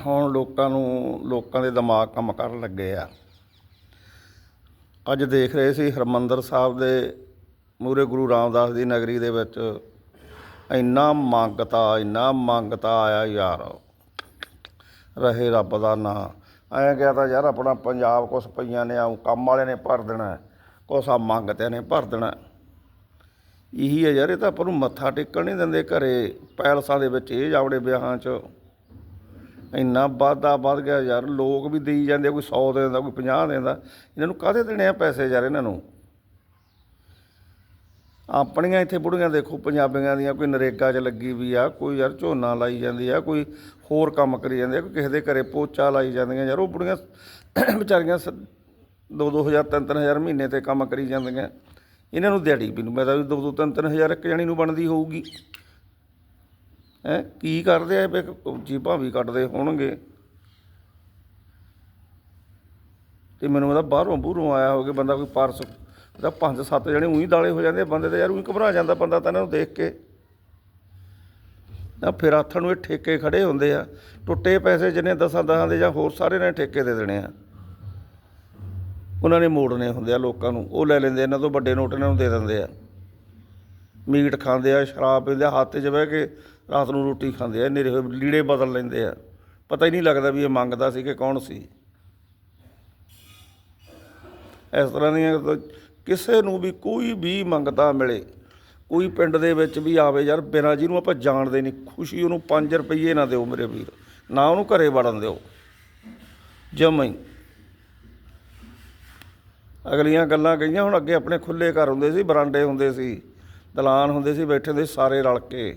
ਹੁਣ ਲੋਕਾਂ ਨੂੰ, ਲੋਕਾਂ ਦੇ ਦਿਮਾਗ ਕੰਮ ਕਰਨ ਲੱਗੇ ਆ। ਅੱਜ ਦੇਖ ਰਹੇ ਸੀ ਹਰਮੰਦਰ ਸਾਹਿਬ ਦੇ ਮੂਰੇ ਗੁਰੂ ਰਾਮਦਾਸ ਦੀ ਨਗਰੀ ਦੇ ਵਿੱਚ ਇੰਨਾ ਮੰਗਤਾ ਇੰਨਾ ਮੰਗਤਾ ਆਇਆ ਯਾਰ। ਰਹੇ ਰੱਬ ਦਾ ਨਾਂ। ਐਂ ਕਿਹਾ ਤਾਂ ਯਾਰ ਆਪਣਾ ਪੰਜਾਬ ਕੁਛ ਪਈਆਂ ਨੇ, ਆਉਂ ਕੰਮ ਵਾਲਿਆਂ ਨੇ ਭਰ ਦੇਣਾ, ਕੁਛ ਆ ਮੰਗਤੇ ਨੇ ਭਰ ਦੇਣਾ। ਇਹੀ ਹੈ ਯਾਰ, ਇਹ ਤਾਂ ਆਪਾਂ ਨੂੰ ਮੱਥਾ ਟੇਕਣ ਨਹੀਂ ਦਿੰਦੇ ਘਰੇ, ਪੈਲਸਾਂ ਦੇ ਵਿੱਚ ਇਹ ਜਾਵੜੇ ਵਿਆਹਾਂ 'ਚ। ਇੰਨਾ ਵਾਧਾ ਵੱਧ ਗਿਆ ਯਾਰ ਲੋਕ ਵੀ ਦੇਈ ਜਾਂਦੇ ਆ, ਕੋਈ 100 ਦੇ ਦਿੰਦਾ ਕੋਈ 50 ਦੇ ਦਿੰਦਾ। ਇਹਨਾਂ ਨੂੰ ਕਾਹਦੇ ਦੇਣੇ ਆ ਪੈਸੇ ਯਾਰ ਇਹਨਾਂ ਨੂੰ? ਆਪਣੀਆਂ ਇੱਥੇ ਬੁੜੀਆਂ ਦੇਖੋ ਪੰਜਾਬੀਆਂ ਦੀਆਂ ਕੋਈ ਨਰੇਗਾ 'ਚ ਲੱਗੀ ਵੀ ਆ ਕੋਈ ਯਾਰ ਝੋਨਾ ਲਾਈ ਜਾਂਦੀ ਆ ਕੋਈ ਹੋਰ ਕੰਮ ਕਰੀ ਜਾਂਦੇ ਆ ਕੋਈ ਕਿਸੇ ਦੇ ਘਰੇ ਪੋਚਾ ਲਾਈ ਜਾਂਦੀਆਂ ਯਾਰ ਉਹ ਬੁੜੀਆਂ ਵਿਚਾਰੀਆਂ 2-2000 3-3000 ਮਹੀਨੇ ਤੇ ਕੰਮ ਕਰੀ ਜਾਂਦੀਆਂ। ਇਹਨਾਂ ਨੂੰ ਦਿਹਾੜੀ ਵੀ ਨੂੰ ਮੈਂ ਤਾਂ 2-2 3-3000 ਇੱਕ ਜਣੀ ਨੂੰ ਬਣਦੀ ਹੋਊਗੀ। ਹੈ? ਕੀ ਕਰਦੇ ਆ? ਵੀ ਜੀਬਾਂ ਵੀ ਕੱਢਦੇ ਹੋਣਗੇ। ਤੇ ਮੈਨੂੰ ਉਹਦਾ ਬਾਹਰੋਂ ਬੂਹਰੋਂ ਆਇਆ ਹੋਵੇ ਬੰਦਾ ਕੋਈ ਪਰਸ। ਉਹਦਾ ਪੰਜ ਸੱਤ ਜਣੇ ਉਹੀ ਦਾਲੇ ਹੋ ਜਾਂਦੇ ਬੰਦੇ ਤਾਂ ਯਾਰ ਉਹੀ ਘਬਰਾ ਜਾਂਦਾ ਬੰਦਾ ਤਾਂ ਇਹਨਾਂ ਨੂੰ ਦੇਖ ਕੇ। ਤਾਂ ਫਿਰ ਆਥਣ ਨੂੰ ਇਹ ਠੇਕੇ ਖੜੇ ਹੁੰਦੇ ਆ। ਟੁੱਟੇ ਪੈਸੇ ਜਿੰਨੇ ਦਸਾਂ ਦਸਾਂ ਦੇ ਜਾਂ ਹੋਰ ਸਾਰੇ ਨੇ ਠੇਕੇ ਦੇ ਦੇਣੇ ਆ। ਉਹਨਾਂ ਨੇ ਮੋੜਨੇ ਹੁੰਦੇ ਆ ਲੋਕਾਂ ਨੂੰ। ਉਹ ਲੈ ਲੈਂਦੇ ਇਹਨਾਂ ਤੋਂ ਵੱਡੇ ਨੋਟ ਇਹਨਾਂ ਨੂੰ ਦੇ ਦਿੰਦੇ ਆ। ਮੀਟ ਖਾਂਦੇ ਆ, ਸ਼ਰਾਬ ਪੀਂਦੇ ਆ, ਹੱਥ 'ਚ ਬਹਿ ਕੇ ਰਾਤ ਨੂੰ ਰੋਟੀ ਖਾਂਦੇ ਆ ਨੇਰੇ ਹੋਏ ਲੀੜੇ ਬਦਲ ਲੈਂਦੇ ਆ। ਪਤਾ ਹੀ ਨਹੀਂ ਲੱਗਦਾ ਵੀ ਇਹ ਮੰਗਦਾ ਸੀ ਕਿ ਕੌਣ ਸੀ। ਇਸ ਤਰ੍ਹਾਂ ਦੀਆਂ ਕਿਸੇ ਨੂੰ ਵੀ ਕੋਈ ਵੀ ਮੰਗਤਾ ਮਿਲੇ, ਕੋਈ ਪਿੰਡ ਦੇ ਵਿੱਚ ਵੀ ਆਵੇ ਯਾਰ, ਬਿਨਾਂ ਜਿਹਨੂੰ ਆਪਾਂ ਜਾਣਦੇ ਨਹੀਂ, ਖੁਸ਼ੀ ਉਹਨੂੰ 5 ਰੁਪਏ ਨਾ ਦਿਓ ਮੇਰੇ ਵੀਰ, ਨਾ ਉਹਨੂੰ ਘਰੇ ਵੜਨ ਦਿਓ। ਜਮਾਂ ਹੀ। ਅਗਲੀਆਂ ਗੱਲਾਂ ਕਹੀਆਂ, ਹੁਣ ਅੱਗੇ ਆਪਣੇ ਖੁੱਲੇ ਘਰ ਹੁੰਦੇ ਸੀ, ਬਰਾਂਡੇ ਹੁੰਦੇ ਸੀ, ਦਲਾਨ ਹੁੰਦੇ ਸੀ, ਬੈਠੇ ਹੁੰਦੇ ਸਾਰੇ ਰਲ ਕੇ।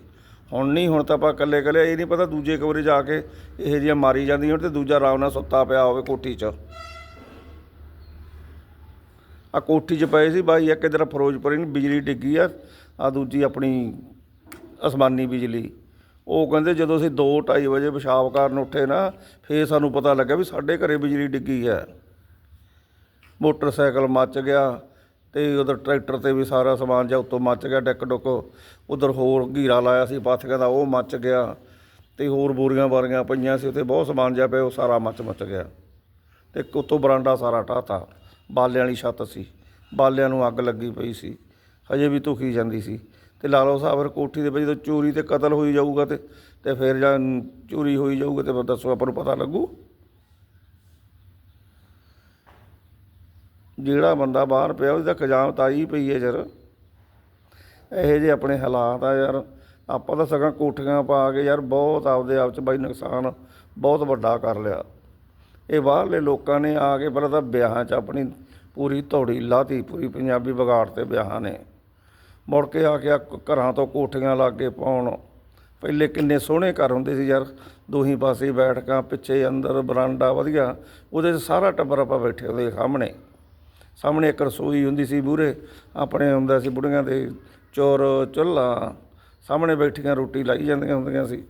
ਹੁਣ ਨਹੀਂ, ਹੁਣ ਤਾਂ ਆਪਾਂ ਇਕੱਲੇ ਇਕੱਲੇ ਇਹ ਨਹੀਂ ਪਤਾ ਦੂਜੇ ਕਮਰੇ ਜਾ ਕੇ ਇਹ ਜਿਹੀਆਂ ਮਾਰੀ ਜਾਂਦੀਆਂ ਹੋਣ ਤੇ ਦੂਜਾ ਆਰਾਮ ਨਾਲ ਸੁੱਤਾ ਪਿਆ ਹੋਵੇ ਕੋਠੀ 'ਚ। ਆ ਕੋਠੀ 'ਚ ਪਏ ਸੀ ਬਾਈ, ਇੱਕ ਇਧਰ ਫਿਰੋਜ਼ਪੁਰੀ ਨੂੰ ਬਿਜਲੀ ਡਿੱਗੀ ਆ ਆ ਦੂਜੀ ਆਪਣੀ ਅਸਮਾਨੀ ਬਿਜਲੀ। ਉਹ ਕਹਿੰਦੇ ਜਦੋਂ ਅਸੀਂ 2:30 ਵਜੇ ਪਿਸ਼ਾਬ ਕਰਨ ਉੱਠੇ ਨਾ, ਫੇਰ ਸਾਨੂੰ ਪਤਾ ਲੱਗਾ ਵੀ ਸਾਡੇ ਘਰੇ ਬਿਜਲੀ ਡਿੱਗੀ ਹੈ ਮੋਟਰਸਾਈਕਲ ਮੱਚ ਗਿਆ ਤੇ ਉਧਰ ਟਰੈਕਟਰ ਤੇ ਵੀ ਸਾਰਾ ਸਮਾਨ ਜਿਹਾ ਉੱਤੋਂ ਮੱਚ ਗਿਆ, ਡਿੱਕ ਡੁੱਕ। ਉਧਰ ਹੋਰ ਘੀਰਾ ਲਾਇਆ ਸੀ ਪਾਥੀਆਂ ਦਾ ਉਹ ਮੱਚ ਗਿਆ। ਤੇ ਹੋਰ ਬੋਰੀਆਂ ਬਾਰੀਆਂ ਪਈਆਂ ਸੀ, ਉੱਥੇ ਬਹੁਤ ਸਮਾਨ ਜਿਹਾ ਪਿਆ, ਉਹ ਸਾਰਾ ਮੱਚ ਮੱਚ ਗਿਆ। ਤੇ ਇੱਕ ਉੱਤੋਂ ਬਰਾਂਡਾ ਸਾਰਾ ਢਾਤਾ ਬਾਲਿਆਂ ਵਾਲੀ ਛੱਤ ਸੀ। ਬਾਲਿਆਂ ਨੂੰ ਅੱਗ ਲੱਗੀ ਪਈ ਸੀ। ਹਜੇ ਵੀ ਧੁਖੀ ਜਾਂਦੀ ਸੀ। ਤੇ ਲਾਲੋ ਸਾਹਿਬ ਫਿਰ ਕੋਠੀ ਦੇ ਵਿੱਚ ਜਦੋਂ ਚੋਰੀ ਤੇ ਕਤਲ ਹੋਈ ਜਾਊਗਾ ਤੇ ਤੇ ਫਿਰ ਜਾਂ ਚੋਰੀ ਹੋਈ ਜਾਊਗਾ ਤੇ ਫਿਰ ਦੱਸੋ ਆਪਾਂ ਨੂੰ ਪਤਾ ਲੱਗੂ। ਜਿਹੜਾ ਬੰਦਾ ਬਾਹਰ ਪਿਆ, ਉਹਦੀ ਤਾਂ ਖਜਾਮ ਆਈ ਪਈ ਹੈ ਯਾਰ ਇਹੋ ਜਿਹੇ ਆਪਣੇ ਹਾਲਾਤ ਆ ਯਾਰ। ਆਪਾਂ ਤਾਂ ਸਗਾਂ ਕੋਠੀਆਂ ਪਾ ਕੇ ਯਾਰ ਬਹੁਤ ਆਪਦੇ ਆਪ ਚ ਬਾਈ ਨੁਕਸਾਨ ਬਹੁਤ ਵੱਡਾ ਕਰ ਲਿਆ। ਇਹ ਬਾਹਰਲੇ ਲੋਕਾਂ ਨੇ ਆ ਕੇ ਪਹਿਲਾਂ ਤਾਂ ਵਿਆਹਾਂ 'ਚ ਆਪਣੀ ਪੂਰੀ ਧੌੜੀ ਲਾਤੀ, ਪੂਰੀ ਪੰਜਾਬੀ ਵਿਗਾੜ ਤੇ ਵਿਆਹਾਂ ਨੇ। ਮੁੜ ਕੇ ਆ ਕੇ ਆ ਘਰਾਂ ਤੋਂ ਕੋਠੀਆਂ ਲਾ ਕੇ ਪਾਉਣ। ਪਹਿਲੇ ਕਿੰਨੇ ਸੋਹਣੇ ਘਰ ਹੁੰਦੇ ਸੀ ਯਾਰ। ਦੋਹੀ ਪਾਸੇ ਬੈਠਕਾਂ, ਪਿੱਛੇ ਅੰਦਰ, ਬਰਾਂਡਾ ਵਧੀਆ। ਉਹਦੇ 'ਚ ਸਾਰਾ ਟੱਬਰ ਆਪਾਂ ਬੈਠੇ ਉਹਦੇ ਸਾਹਮਣੇ। ਸਾਹਮਣੇ ਇੱਕ ਰਸੋਈ ਹੁੰਦੀ ਸੀ ਮੂਹਰੇ ਆਪਣੇ ਹੁੰਦਾ ਸੀ ਬੁੜੀਆਂ ਦੇ ਚੋਰ ਚੁੱਲ੍ਹਾ, ਸਾਹਮਣੇ ਬੈਠੀਆਂ ਰੋਟੀ ਲਾਈ ਜਾਂਦੀਆਂ ਹੁੰਦੀਆਂ ਸੀ।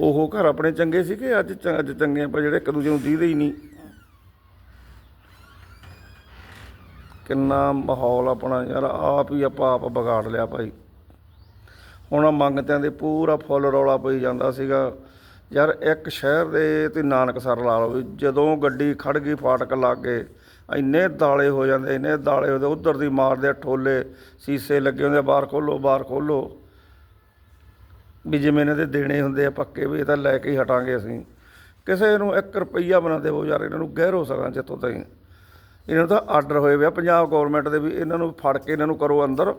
ਉਹ ਘਰ ਆਪਣੇ ਚੰਗੇ ਸੀ ਕਿ ਅੱਜ ਚ- ਅੱਜ ਚੰਗੇ ਆਪਾਂ ਜਿਹੜੇ ਇੱਕ ਦੂਜੇ ਨੂੰ ਦੀਦੇ ਹੀ ਨਹੀਂ। ਕਿੰਨਾ ਮਾਹੌਲ ਆਪਣਾ ਯਾਰ, ਆਪ ਹੀ ਆਪਾਂ ਆਪ ਵਿਗਾੜ ਲਿਆ ਭਾਈ। ਹੁਣ ਮੰਗਤਿਆਂ ਦੇ ਪੂਰਾ ਫੁੱਲ ਰੌਲਾ ਪਈ ਜਾਂਦਾ ਸੀਗਾ। ਯਾਰ ਇੱਕ ਸ਼ਹਿਰ ਦੇ ਤੇ ਨਾਨਕਸਰ ਲਾ ਲਓ ਵੀ ਜਦੋਂ ਗੱਡੀ ਖੜ ਗਈ, ਫਾਟਕ ਲੱਗ ਗਏ ਇੰਨੇ ਦਾਲੇ ਹੋ ਜਾਂਦੇ ਇੰਨੇ ਦਾਲੇ ਹੁੰਦੇ ਉਧਰ ਦੀ ਮਾਰਦੇ ਆ ਠੋਲੇ ਸੀਸੇ ਲੱਗੇ ਹੁੰਦੇ ਆ, ਬਾਹਰ ਖੋਲੋ ਬਾਹਰ ਖੋਲੋ। ਵੀ ਜਿਵੇਂ ਇਹਨਾਂ ਦੇ ਦੇਣੇ ਹੁੰਦੇ ਆ ਪੱਕੇ ਵੀ ਇਹ ਤਾਂ ਲੈ ਕੇ ਹੀ ਹਟਾਂਗੇ ਅਸੀਂ। ਕਿਸੇ ਨੂੰ 1 ਰੁਪਈਆ ਬਣਾ ਦੇਵੋ ਯਾਰ ਇਹਨਾਂ ਨੂੰ ਗਹਿਰੋ ਸਕਾਂ ਜਿੱਥੋਂ ਤਾਈਂ। ਇਹਨਾਂ ਨੂੰ ਤਾਂ ਆਰਡਰ ਹੋਏ ਪਿਆ ਪੰਜਾਬ ਗਵਰਨਮੈਂਟ ਦੇ ਵੀ ਇਹਨਾਂ ਨੂੰ ਫੜ ਕੇ ਇਹਨਾਂ ਨੂੰ ਕਰੋ ਅੰਦਰ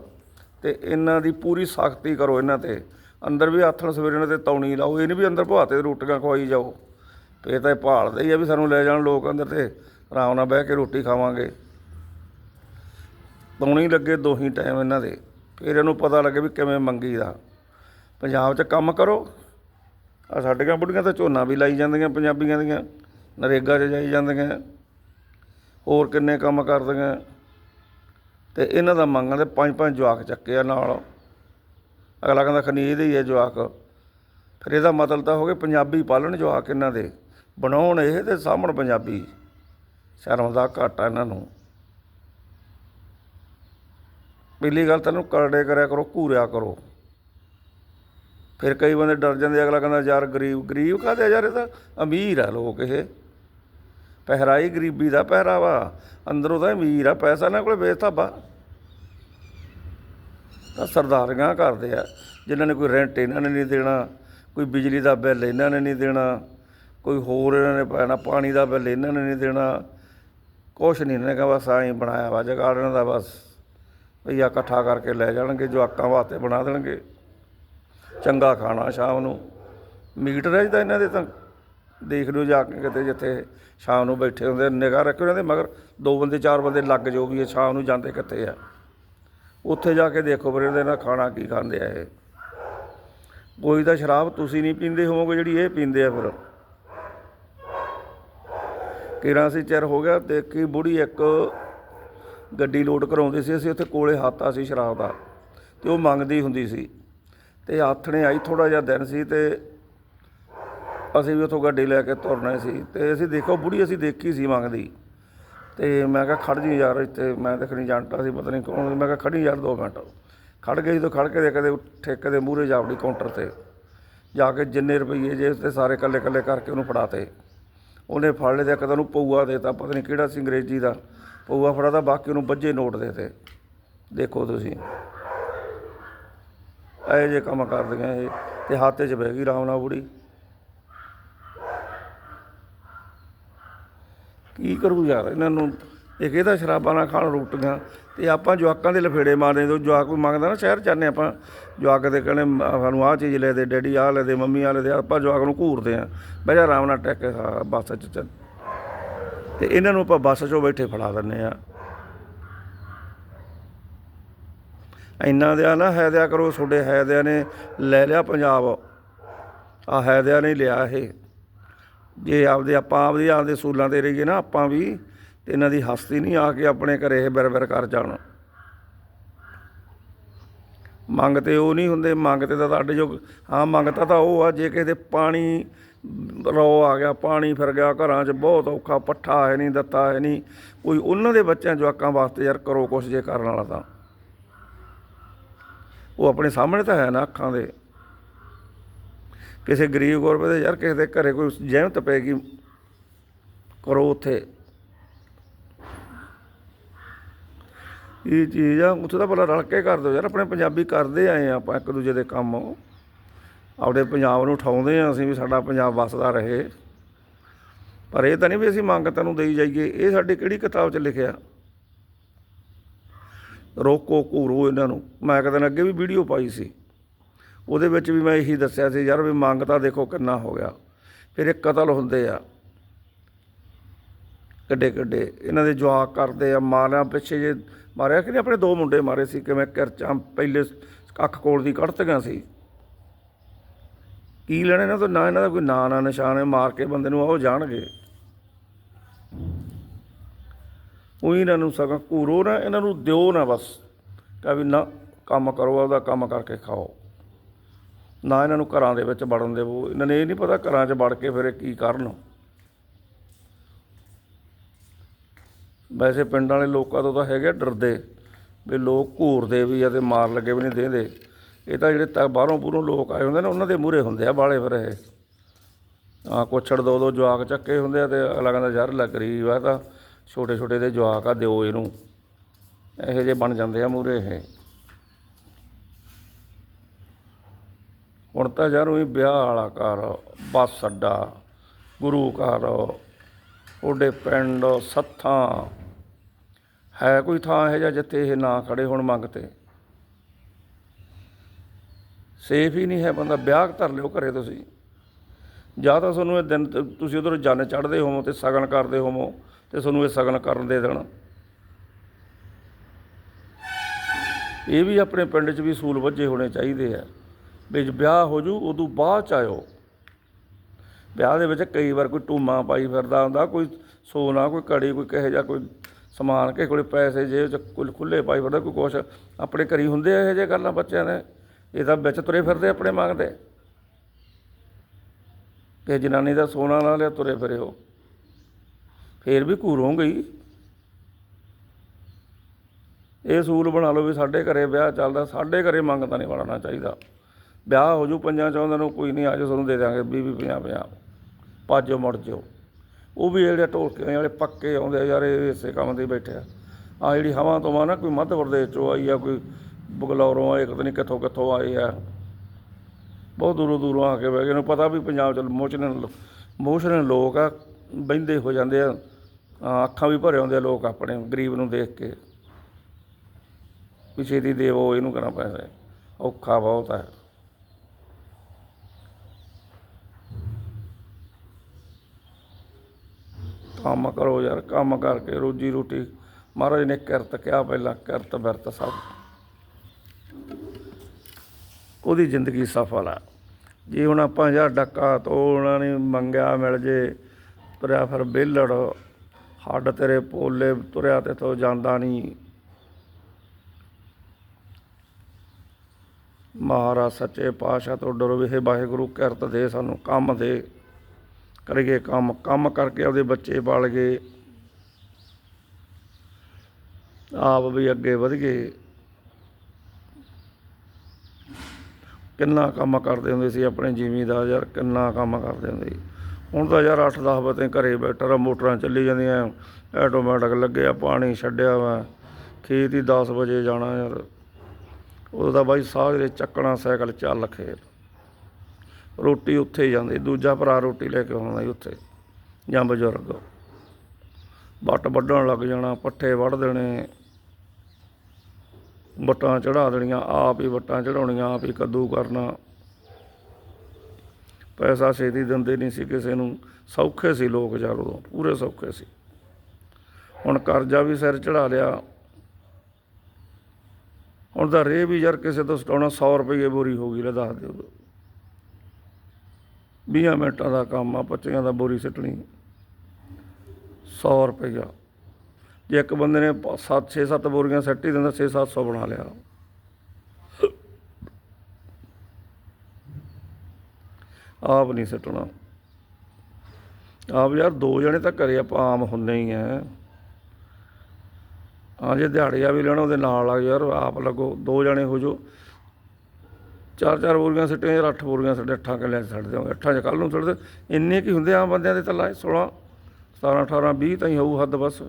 ਤੇ ਇਹਨਾਂ ਦੀ ਪੂਰੀ ਸਖਤੀ ਕਰੋ ਇਹਨਾਂ ਤੇ। ਅੰਦਰ ਵੀ ਆਥਣ ਸਵੇਰੇ ਇਹਨਾਂ ਤੇ ਤੌਣੀ ਲਾਓ ਇਹ ਵੀ ਅੰਦਰ ਭਵਾਤੇ ਰੋਟੀਆਂ ਖਵਾਈ ਜਾਓ। ਫੇਰ ਤਾਂ ਇਹ ਭਾਲਦੇ ਹੀ ਆ ਵੀ ਸਾਨੂੰ ਲੈ ਜਾਣ ਲੋਕ ਅੰਦਰ ਤੇ। ਆਰਾਮ ਨਾਲ ਬਹਿ ਕੇ ਰੋਟੀ ਖਾਵਾਂਗੇ। ਤੌਣੀ ਲੱਗੇ ਦੋਹੀ ਟਾਈਮ ਇਹਨਾਂ ਦੇ। ਫਿਰ ਇਹਨੂੰ ਪਤਾ ਲੱਗੇ ਵੀ ਕਿਵੇਂ ਮੰਗੀ ਦਾ। ਪੰਜਾਬ 'ਚ ਕੰਮ ਕਰੋ। ਆ ਸਾਡੀਆਂ ਬੁੱਢੀਆਂ ਤਾਂ ਝੋਨਾ ਵੀ ਲਾਈ ਜਾਂਦੀਆਂ, ਪੰਜਾਬੀਆਂ ਦੀਆਂ। ਨਰੇਗਾ 'ਚ ਜਾਈ ਜਾਂਦੀਆਂ। ਹੋਰ ਕਿੰਨੇ ਕੰਮ ਕਰਦੀਆਂ। ਤੇ ਇਹਨਾਂ ਦਾ ਮੰਗਾਂ ਦੇ ਪੰਜ ਪੰਜ ਜਵਾਕ ਚੱਕੇ ਆ ਨਾਲ। ਅਗਲਾ ਕਹਿੰਦਾ, ਖਨੀਜ ਦੇ ਹੀ ਹੈ ਜਵਾਕ। ਫਿਰ ਇਹਦਾ ਮਤਲਬ ਤਾਂ ਹੋ ਗਿਆ ਪੰਜਾਬੀ ਪਾਲਣ ਜਵਾਕ ਇਹਨਾਂ ਦੇ। ਬਣਾਉਣ ਇਹ ਤੇ ਸਾਹਮਣ ਪੰਜਾਬੀ। ਸ਼ਰਮ ਦਾ ਘਾਟਾ ਇਹਨਾਂ ਨੂੰ। ਪਹਿਲੀ ਗੱਲ ਤਾਂ ਇਹਨੂੰ ਕਰੜੇ ਕਰਿਆ ਕਰੋ, ਘੂਰਿਆ ਕਰੋ। ਫਿਰ ਕਈ ਬੰਦੇ ਡਰ ਜਾਂਦੇ ਅਗਲਾ ਕਹਿੰਦਾ, ਯਾਰ ਗਰੀਬ ਗਰੀਬ ਕਾਹਦੇ ਆ ਯਾਰ, ਇਹ ਤਾਂ ਅਮੀਰ ਆ ਲੋਕ ਇਹ। ਪਹਿਰਾਈ ਗਰੀਬੀ ਦਾ ਪਹਿਰਾਵਾ ਅੰਦਰੋਂ ਤਾਂ ਅਮੀਰ ਆ, ਪੈਸਾ ਇਹਨਾਂ ਕੋਲੇ ਬੇਥਾਬਾ। ਤਾਂ ਸਰਦਾਰੀਆਂ ਕਰਦੇ ਆ, ਜਿਨ੍ਹਾਂ ਨੇ ਕੋਈ ਰੈਂਟ ਇਹਨਾਂ ਨੇ ਨਹੀਂ ਦੇਣਾ, ਕੋਈ ਬਿਜਲੀ ਦਾ ਬਿੱਲ ਇਹਨਾਂ ਨੇ ਨਹੀਂ ਦੇਣਾ, ਕੋਈ ਹੋਰ ਇਹਨਾਂ ਨੇ ਪੈਣਾ, ਪਾਣੀ ਦਾ ਬਿੱਲ ਇਹਨਾਂ ਨੇ ਨਹੀਂ ਦੇਣਾ। ਕੁਛ ਨਹੀਂ, ਇਹਨਾਂ ਨੇ ਕਿਹਾ ਬਸ ਐਂ ਬਣਾਇਆ ਵਾ, ਜਗਾੜ ਇਹਨਾਂ ਦਾ ਬਸ। ਭਈਆ ਇਕੱਠਾ ਕਰਕੇ ਲੈ ਜਾਣਗੇ, ਜਵਾਕਾਂ ਵਾਸਤੇ ਬਣਾ ਦੇਣਗੇ। ਚੰਗਾ ਖਾਣਾ ਸ਼ਾਮ ਨੂੰ। ਮੀਟ ਰਹਿਦਾ ਇਹਨਾਂ ਦੇ ਤਾਂ ਦੇਖ ਲਿਓ ਜਾ ਕੇ ਕਿਤੇ ਜਿੱਥੇ ਸ਼ਾਮ ਨੂੰ ਬੈਠੇ ਹੁੰਦੇ, ਨਿਗਾਹ ਰੱਖਿਓ ਇਹਨਾਂ ਦੇ ਮਗਰ ਦੋ ਬੰਦੇ, ਚਾਰ ਬੰਦੇ ਲੱਗ ਜੋ ਵੀ ਇਹ ਸ਼ਾਮ ਨੂੰ ਜਾਂਦੇ ਕਿੱਥੇ ਆ। ਉੱਥੇ ਜਾ ਕੇ ਦੇਖੋ ਫਿਰ ਇਹਦੇ ਨਾਲ ਖਾਣਾ ਕੀ ਖਾਂਦੇ ਆ ਇਹ। ਕੋਈ ਤਾਂ ਸ਼ਰਾਬ ਤੁਸੀਂ ਨਹੀਂ ਪੀਂਦੇ ਹੋਵੋਗੇ ਜਿਹੜੀ ਇਹ ਪੀਂਦੇ ਆ ਫਿਰ। ਕਿਰਾਂ ਸੀ ਚਿਰ ਹੋ ਗਿਆ ਦੇਖੀ ਬੁੜੀ ਇੱਕ ਗੱਡੀ ਲੋਡ ਕਰਾਉਂਦੀ ਸੀ, ਅਸੀਂ ਉੱਥੇ ਕੋਲੇ ਹਾਤਾ ਸੀ ਸ਼ਰਾਬ ਦਾ ਤੇ ਉਹ ਮੰਗਦੀ ਹੁੰਦੀ ਸੀ ਤੇ ਆਥਣੇ ਆਈ ਥੋੜਾ ਜਿਹਾ ਦਿਨ ਸੀ ਤੇ ਅਸੀਂ ਵੀ ਉੱਥੋਂ ਗੱਡੀ ਲੈ ਕੇ ਤੁਰਨਾ ਸੀ ਤੇ ਅਸੀਂ ਦੇਖੋ ਬੁੜੀ ਅਸੀਂ ਦੇਖੀ ਸੀ ਮੰਗਦੀ ਤੇ ਮੈਂ ਕਿਹਾ ਖੜ ਜੀ ਯਾਰ ਇੱਥੇ ਮੈਂ ਦੇਖਣੀ ਜਾਂਟਾ ਸੀ, ਪਤਾ ਨਹੀਂ ਕੌਣ ਮੈਂ ਕਿਹਾ ਖੜੀ ਯਾਰ ਦੋ ਮਿੰਟ। ਖੜ ਗਈ ਜਦੋਂ ਖੜ ਕੇ ਦੇਖਦੇ ਕਦੇ ਠੇਕੇ ਦੇ ਮੂਹਰੇ ਜਾਵੜੀ ਕਾਊਂਟਰ ਤੇ। ਜਾ ਕੇ ਜਿੰਨੇ ਰੁਪਈਏ ਜੇ ਤੇ ਸਾਰੇ ਕੱਲੇ ਕੱਲੇ ਕਰਕੇ ਉਹਨੂੰ ਫੜਾਤੇ। ਉਹਨੇ ਫੜ ਲਿਆ ਤੇ ਇੱਕ ਤਾਂ ਉਹਨੂੰ ਪਊਆ ਦੇਤਾ, ਪਤਾ ਨਹੀਂ ਕਿਹੜਾ ਸੀ ਅੰਗਰੇਜ਼ੀ ਦਾ। ਪਊਆ ਫੜਾ ਫੜਾਤਾ ਬਾਕੀ ਉਹਨੂੰ ਬੱਜੇ ਨੋਟ ਦੇਤੇ ਦੇਖੋ ਤੁਸੀਂ। ਇਹ ਜੇ ਕੰਮ ਕਰਦੀਆਂ ਇਹ, ਤੇ ਹੱਥ 'ਚ ਬਹਿ ਗਈ ਰਾਮਨਾ ਬੁੜੀ। ਕੀ ਕਰੂ ਯਾਰ, ਇਹਨਾਂ ਨੂੰ ਇਹ ਕਿਹਦਾ ਸ਼ਰਾਬਾਂ ਨਾਲ ਖਾਣ ਰੋਟੀਆਂ ਤੇ ਆਪਾਂ ਜਵਾਕਾਂ ਦੇ ਲਫੇੜੇ ਮਾਰਦੇ ਜਦੋਂ ਜਵਾਕ ਕੋਈ ਮੰਗਦਾ ਨਾ ਸ਼ਹਿਰ ਜਾਂਦੇ ਆਪਾਂ, ਜਵਾਕ ਦੇ ਕਹਿੰਦੇ ਸਾਨੂੰ ਆਹ ਚੀਜ਼ ਲੈ ਦੇ, ਡੈਡੀ ਆਹ ਲੈ ਦੇ, ਮੰਮੀ ਆਹ ਲੈ ਦੇ, ਆਪਾਂ ਜਵਾਕ ਨੂੰ ਘੂਰਦੇ ਆ ਬਹਿ ਜਾ ਆਰਾਮ ਨਾਲ ਟੈਕ ਕੇ ਬੱਸ 'ਚ ਚੱਲ। ਤੇ ਇਹਨਾਂ ਨੂੰ ਆਪਾਂ ਬੱਸ 'ਚੋਂ ਬੈਠੇ ਫੜਾ ਦਿੰਨੇ ਆ ਇੰਨਾ ਦਿਆ ਨਾ, ਹੈ ਦਿਆ ਕਰੋ, ਤੁਹਾਡੇ ਹੈ ਦਿਆ ਨੇ ਲੈ ਲਿਆ ਪੰਜਾਬ। ਆ ਹੈ ਦਿਆ ਨੇ ਲਿਆ ਇਹ। ਜੇ ਆਪਦੇ, ਆਪਾਂ ਆਪਦੇ ਆਪਦੇ ਸੂਲਾਂ ਤੇ ਰਹੀਏ ਨਾ, ਆਪਾਂ ਵੀ ਤੇ ਇਹਨਾਂ ਦੀ ਹਸਤੀ ਨਹੀਂ ਆ ਕੇ ਆਪਣੇ ਘਰੇ ਇਹ ਬਿਰ-ਬਿਰ ਕਰ ਜਾਣ। ਮੰਗ ਮੰਗਤੇ ਉਹ ਨਹੀਂ ਹੁੰਦੇ ਮੰਗਤੇ ਤਾਂ ਤੁਹਾਡੇ ਜੋ, ਹਾਂ ਮੰਗਤਾ ਤਾਂ ਉਹ ਆ, ਜੇ ਕਿਸੇ ਦੇ ਪਾਣੀ ਰੋ ਆ ਗਿਆ, ਪਾਣੀ ਫਿਰ ਗਿਆ, ਘਰਾਂ 'ਚ ਬਹੁਤ ਔਖਾ, ਪੱਠਾ ਹੈ ਨਹੀਂ, ਦਿੱਤਾ ਹੈ ਨਹੀਂ। ਕੋਈ ਉਹਨਾਂ ਦੇ ਬੱਚਿਆਂ ਜਵਾਕਾਂ ਵਾਸਤੇ ਯਾਰ ਕਰੋ ਕੁਛ ਜੇ ਕਰਨ ਵਾਲਾ ਤਾਂ। ਉਹ ਆਪਣੇ ਸਾਹਮਣੇ ਤਾਂ ਹੈ ਨਾ ਅੱਖਾਂ ਦੇ। ਕਿਸੇ ਗਰੀਬ ਗੁਰਬੇ ਦੇ ਯਾਰ ਕਿਸੇ ਦੇ ਘਰੇ ਕੋਈ ਜਹਿਮਤ ਪੈਗੀ ਕਰੋ ਉੱਥੇ। ਇਹ ਚੀਜ਼ ਆ, ਉੱਥੇ ਤਾਂ ਭਲਾ ਰਲ ਕੇ ਕਰ ਦਿਓ ਯਾਰ, ਆਪਣੇ ਪੰਜਾਬੀ ਕਰਦੇ ਆਏ ਆ ਆਪਾਂ ਇੱਕ ਦੂਜੇ ਦੇ ਕੰਮ। ਆਪਣੇ ਪੰਜਾਬ ਨੂੰ ਉਠਾਉਂਦੇ ਆ ਅਸੀਂ ਵੀ ਸਾਡਾ ਪੰਜਾਬ ਵਸਦਾ ਰਹੇ। ਪਰ ਇਹ ਤਾਂ ਨਹੀਂ ਵੀ ਅਸੀਂ ਮੰਗਤਾਂ ਨੂੰ ਦੇਈ ਜਾਈਏ, ਇਹ ਸਾਡੀ ਕਿਹੜੀ ਕਿਤਾਬ 'ਚ ਲਿਖਿਆ? ਰੋਕੋ ਘੂਰੋ ਇਹਨਾਂ ਨੂੰ। ਮੈਂ ਇੱਕ ਦਿਨ ਅੱਗੇ ਵੀ ਵੀਡੀਓ ਪਾਈ ਸੀ। ਉਹਦੇ ਵਿੱਚ ਵੀ ਮੈਂ ਇਹੀ ਦੱਸਿਆ ਸੀ, ਯਾਰ ਵੀ ਮੰਗ ਤਾਂ ਦੇਖੋ ਕਿੰਨਾ ਹੋ ਗਿਆ। ਫਿਰ ਇਹ ਕਤਲ ਹੁੰਦੇ ਆ। ਕੱਡੇ ਕੱਡੇ ਇਹਨਾਂ ਦੇ ਜਵਾਕ ਕਰਦੇ ਆ, ਮਾਰਿਆ ਪਿੱਛੇ ਜੇ ਮਾਰਿਆ ਕਿ ਨਹੀਂ? ਆਪਣੇ ਦੋ ਮੁੰਡੇ ਮਾਰੇ ਸੀ, ਕਿਵੇਂ ਕਿਰਚਾਂ ਪਹਿਲੇ ਅੱਖ ਕੋਲ ਦੀ ਕੱਢਤੀਆਂ ਸੀ। ਕੀ ਲੈਣਾ ਇਹਨਾਂ ਤੋਂ? ਨਾ ਇਹਨਾਂ ਦਾ ਕੋਈ ਨਾਂ, ਨਾ ਨਿਸ਼ਾਨ ਹੈ, ਮਾਰ ਕੇ ਬੰਦੇ ਨੂੰ ਆਓ, ਜਾਣਗੇ। ਉਹੀ ਇਹਨਾਂ ਨੂੰ ਸਗੋਂ ਘੂਰੋ ਨਾ, ਇਹਨਾਂ ਨੂੰ ਦਿਓ ਨਾ ਬਸ। ਕਹ ਵੀ ਨਾ, ਕੰਮ ਕਰੋ ਉਹਦਾ ਕੰਮ ਕਰਕੇ ਖਾਓ। ਨਾ ਇਹਨਾਂ ਨੂੰ ਘਰਾਂ ਦੇ ਵਿੱਚ ਵੜਨ ਦੇਵੋ। ਇਹਨਾਂ ਨੇ ਇਹ ਨਹੀਂ ਪਤਾ ਘਰਾਂ 'ਚ ਵੜ ਕੇ ਫਿਰ ਕੀ ਕਰਨ। ਵੈਸੇ ਪਿੰਡ ਵਾਲੇ ਲੋਕਾਂ ਤੋਂ ਤਾਂ ਹੈਗੇ ਡਰਦੇ ਵੀ ਲੋਕ ਘੂਰਦੇ ਵੀ ਆ ਤੇ ਮਾਰ ਲੱਗੇ ਵੀ ਨਹੀਂ ਦੇਂਦੇ। ਇਹ ਤਾਂ ਜਿਹੜੇ ਤਾਂ ਬਾਹਰੋਂ ਬੂਰੋਂ ਲੋਕ ਆਏ ਹੁੰਦੇ ਨੇ, ਉਹਨਾਂ ਦੇ ਮੂਹਰੇ ਹੁੰਦੇ ਆ ਬਾਲੇ ਫਿਰ ਇਹ ਆ ਕੋਛੜ ਦੋ ਦੋ ਜਵਾਕ ਚੱਕੇ ਹੁੰਦੇ ਆ ਤੇ ਅਗਲਾ ਕਹਿੰਦਾ, ਯਾਰ ਲੱਗ ਰਹੀ ਵਾ ਤਾਂ ਛੋਟੇ ਛੋਟੇ ਦੇ ਜਵਾਕ ਆ, ਦਿਓ ਇਹਨੂੰ। ਇਹੋ ਜਿਹੇ ਬਣ ਜਾਂਦੇ ਆ ਮੂਹਰੇ ਇਹ। ਹੁਣ ਤਾਂ ਯਾਰ ਉਹੀ ਵਿਆਹ ਵਾਲਾ ਘਰ, ਬੱਸ ਅੱਡਾ, ਗੁਰੂ ਘਰ ਓਡੇ ਪਿੰਡ, ਸੱਥਾਂ। ਹੈ ਕੋਈ ਥਾਂ ਇਹੋ ਜਿਹਾ ਜਿੱਥੇ ਇਹ ਨਾ ਖੜੇ ਮੰਗ 'ਤੇ? ਸੇਫ ਹੀ ਨਹੀਂ ਹੈ ਬੰਦਾ, ਵਿਆਹ ਧਰ ਲਿਓ ਘਰੇ ਤੁਸੀਂ। ਜਾਂ ਤਾਂ ਤੁਹਾਨੂੰ ਇਹ ਦਿਨ ਤੁਸੀਂ ਉਧਰ ਜਨ ਚੜ੍ਹਦੇ ਹੋਵੋ ਤੇ ਸਗਨ ਕਰਦੇ ਹੋਵੋ ਤੇ ਤੁਹਾਨੂੰ ਇਹ ਸਗਨ ਕਰਨ ਦੇ ਦੇਣ। ਇਹ ਵੀ ਆਪਣੇ ਪਿੰਡ 'ਚ ਵੀ ਸੂਲ ਵੱਜੇ ਹੋਣੇ ਚਾਹੀਦੇ ਆ। ਵੀ ਵਿਆਹ ਹੋ ਜੂ, ਉਦੋਂ ਬਾਅਦ ਚ ਆਇਓ। ਵਿਆਹ ਦੇ ਵਿੱਚ ਕਈ ਵਾਰ ਕੋਈ ਟੂਮਾ ਪਾਈ ਫਿਰਦਾ ਹੁੰਦਾ, ਕੋਈ ਸੋਨਾ, ਕੋਈ ਕੜੀ ਕੋਈ ਕਹੇ ਜਾਂ ਕੋਈ ਸਮਾਨ ਕਿਸੇ ਕੋਲੇ ਪੈਸੇ ਜੇਬ ਚ ਕੁੱਲ ਖੁੱਲੇ ਪਾਈ ਫਿਰਦਾ, ਕੋਈ ਕੁਛ ਆਪਣੇ ਘਰੀ ਹੁੰਦੇ ਆ ਇਹੋ ਜਿਹੇ ਗੱਲਾਂ ਬੱਚਿਆਂ ਦੇ। ਇਹ ਤਾਂ ਵਿੱਚ ਤੁਰੇ ਫਿਰਦੇ ਆਪਣੇ ਮੰਗਦੇ। ਕਿ ਜਨਾਨੀ ਦਾ ਸੋਨਾ ਲਾ ਲਿਆ ਤੁਰੇ ਫਿਰੇ ਹੋ ਫੇਰ ਵੀ ਘੂਰੋਂ ਗਈ। ਇਹ ਸੂਲ ਬਣਾ ਲਓ ਵੀ ਸਾਡੇ ਘਰੇ ਵਿਆਹ ਚੱਲਦਾ, ਸਾਡੇ ਘਰੇ ਮੰਗ ਤਾਂ ਨਹੀਂ ਵੜਨਾ ਚਾਹੀਦਾ। ਵਿਆਹ ਹੋ ਜੂ ਪੰਜਾਂ ਚੌਂਦਾਂ ਨੂੰ, ਕੋਈ ਨਹੀਂ ਆਜੋ ਤੁਹਾਨੂੰ ਦੇ ਦਾਂਗੇ 20 ਵੀਹ 50 50 ਪਾਜੋ ਮੁੜ ਜਾਓ। ਉਹ ਵੀ ਜਿਹੜੇ ਢੋਲਕੇ ਵਾਲੇ ਪੱਕੇ ਆਉਂਦੇ ਆ ਯਾਰ ਇਹ ਇਸੇ ਕੰਮ ਤੇ ਬੈਠੇ ਆ। ਆ ਜਿਹੜੀ ਹਵਾ ਤੋਂ ਆ ਨਾ ਕੋਈ ਮੱਧ ਪ੍ਰਦੇਸ਼ ਚੋਂ ਆਈ ਆ ਕੋਈ ਬਗਲੌਰੋਂ ਆਏ ਪਤਾ ਨਹੀਂ ਕਿੱਥੋਂ ਕਿੱਥੋਂ ਆਏ ਆ। ਬਹੁਤ ਦੂਰੋਂ ਦੂਰੋਂ ਆ ਕੇ ਬਹਿ ਗਏ ਨੂੰ ਪਤਾ ਵੀ ਪੰਜਾਬ ਚ ਮੋਚਨ ਮੋਸ਼ਨ ਲੋਕ ਆ ਬਹਿੰਦੇ ਹੋ ਜਾਂਦੇ ਆ। ਆ, ਅੱਖਾਂ ਵੀ ਭਰੇ ਆਉਂਦੇ ਆ ਲੋਕ ਆਪਣੇ ਗਰੀਬ ਨੂੰ ਦੇਖ ਕੇ। ਪਿਛੇ ਦੀ ਦੇਵੋ ਇਹਨੂੰ ਕਰਨਾ ਪੈਂਦਾ ਹੈ। ਔਖਾ ਬਹੁਤ ਹੈ। ਕੰਮ ਕਰੋ ਯਾਰ, ਕੰਮ ਕਰਕੇ ਰੋਜੀ ਰੋਟੀ। ਮਹਾਰਾਜ ਨੇ ਕਿਰਤ ਕਿਹਾ ਪਹਿਲਾਂ, ਕਿਰਤ ਬਿਰਤ ਸਭ। ਉਹਦੀ ਜ਼ਿੰਦਗੀ ਸਫਲ ਆ। ਜੇ ਹੁਣ ਆਪਾਂ ਯਾਰ ਡੱਕਾ ਉਹਨਾਂ ਨੇ ਮੰਗਿਆ ਮਿਲ ਜੇ, ਤੁਰਿਆ ਫਿਰ ਬੇਲੜ ਹੱਡ ਤੇਰੇ ਪੋਲੇ ਤੁਰਿਆ ਤੇ ਤੋਂ ਜਾਂਦਾ ਨਹੀਂ। ਮਹਾਰਾਜ ਸੱਚੇ ਪਾਤਸ਼ਾਹ ਤੋਂ ਡਰੋ ਵੀ ਇਹ ਵਾਹਿਗੁਰੂ, ਕਿਰਤ ਦੇ ਸਾਨੂੰ ਕੰਮ ਦੇ। ਕਰੀਏ ਕੰਮ ਕੰਮ ਕਰਕੇ ਆਪਦੇ ਬੱਚੇ ਪਾਲ ਗਏ। ਆਪ ਵੀ ਅੱਗੇ ਵਧ ਗਏ। ਕਿੰਨਾ ਕੰਮ ਕਰਦੇ ਹੁੰਦੇ ਸੀ ਆਪਣੇ ਜ਼ਿਮੀਂਦਾਰ ਯਾਰ, ਕਿੰਨਾ ਕੰਮ ਕਰਦੇ ਹੁੰਦੇ। ਸੀ ਹੁਣ ਤਾਂ ਯਾਰ 8-10 ਵਜੇ ਘਰੇ ਬੈਠਾ ਮੋਟਰਾਂ ਚੱਲੀ ਜਾਂਦੀਆਂ ਆਟੋਮੈਟਿਕ ਲੱਗਿਆ, ਪਾਣੀ ਛੱਡਿਆ ਵਾ। ਖੇਤ ਹੀ 10 ਵਜੇ ਜਾਣਾ ਯਾਰ। ਉਦੋਂ ਤਾਂ ਬਾਈ ਸਾਰੇ ਚੱਕਣਾ ਸਾਈਕਲ ਚੱਲ ਖੇਤ। ਰੋਟੀ ਉੱਥੇ ਹੀ ਜਾਂਦੀ, ਦੂਜਾ ਭਰਾ ਰੋਟੀ ਲੈ ਕੇ ਆਉਂਦਾ ਸੀ ਉੱਥੇ, ਜਾਂ ਬਜ਼ੁਰਗ। ਵੱਟ ਵੱਢਣ ਲੱਗ ਜਾਣਾ, ਪੱਠੇ ਵੱਢ ਦੇਣੇ, ਵੱਟਾਂ ਚੜਾ ਦੇਣੀਆਂ, ਆਪ ਹੀ ਵੱਟਾਂ ਚੜਾਉਣੀਆਂ ਆਪ ਹੀ ਕੱਦੂ ਕਰਨਾ। ਪੈਸਾ ਛੇਤੀ ਦਿੰਦੇ ਨਹੀਂ ਸੀ ਕਿਸੇ ਨੂੰ, ਸੌਖੇ ਸੀ ਲੋਕ ਯਾਰ ਉਦੋਂ, ਪੂਰੇ ਸੌਖੇ ਸੀ। ਹੁਣ ਕਰਜ਼ਾ ਵੀ ਸਿਰ ਚੜਾ ਲਿਆ। ਹੁਣ ਤਾਂ ਰੇ ਵੀ ਯਾਰ ਕਿਸੇ ਤੋਂ ਸਟਾਉਣਾ 100 ਰੁਪਏ ਬੋਰੀ ਹੋ ਗਈ ਲੈ ਦੱਸ ਦਿਓ। 20 ਮਿੰਟਾਂ ਦਾ ਕੰਮ ਆ, ਪੱਚੀਆਂ ਦਾ ਬੋਰੀ ਸਿੱਟਣੀ। 100 ਰੁਪਈਆ। ਜੇ ਇੱਕ ਬੰਦੇ ਨੇ 7 6 7 ਬੋਰੀਆਂ ਸੱਟ ਹੀ ਦਿੰਦਾ 6 700 ਬਣਾ ਲਿਆ। ਆਪ ਨਹੀਂ ਸੱਟਣਾ। ਆਪ ਯਾਰ ਦੋ ਜਣੇ ਤਾਂ ਘਰੇ ਆਪਾਂ ਆਮ ਹੁੰਨੇ ਹੀ ਆ। ਹਾਂ, ਜੇ ਦਿਹਾੜੀਆ ਵੀ ਲੈਣਾ, ਉਹਦੇ ਨਾਲ ਲੱਗ ਯਾਰ, ਆਪ ਲੱਗੋ, ਦੋ ਜਣੇ ਹੋ ਜੋ ਚਾਰ ਚਾਰ ਬੋਰੀਆਂ ਸਿੱਟੇ ਯਾਰ ਅੱਠ ਬੋਰੀਆਂ ਸਾਡੇ ਅੱਠਾਂ ਕਿੱਲਿਆਂ 'ਚ ਛੱਡ ਦਿਓਗੇ ਅੱਠਾਂ 'ਚ ਕੱਲ ਨੂੰ ਛੱਡਦੇ ਇੰਨੇ ਕੀ ਹੁੰਦੇ ਆਮ ਬੰਦਿਆਂ ਦੇ ਤਾਂ ਲਾਏ 16 17 18 20 ਤਾਂ ਹੀ ਹੋਊ ਹੱਦ ਬਸ।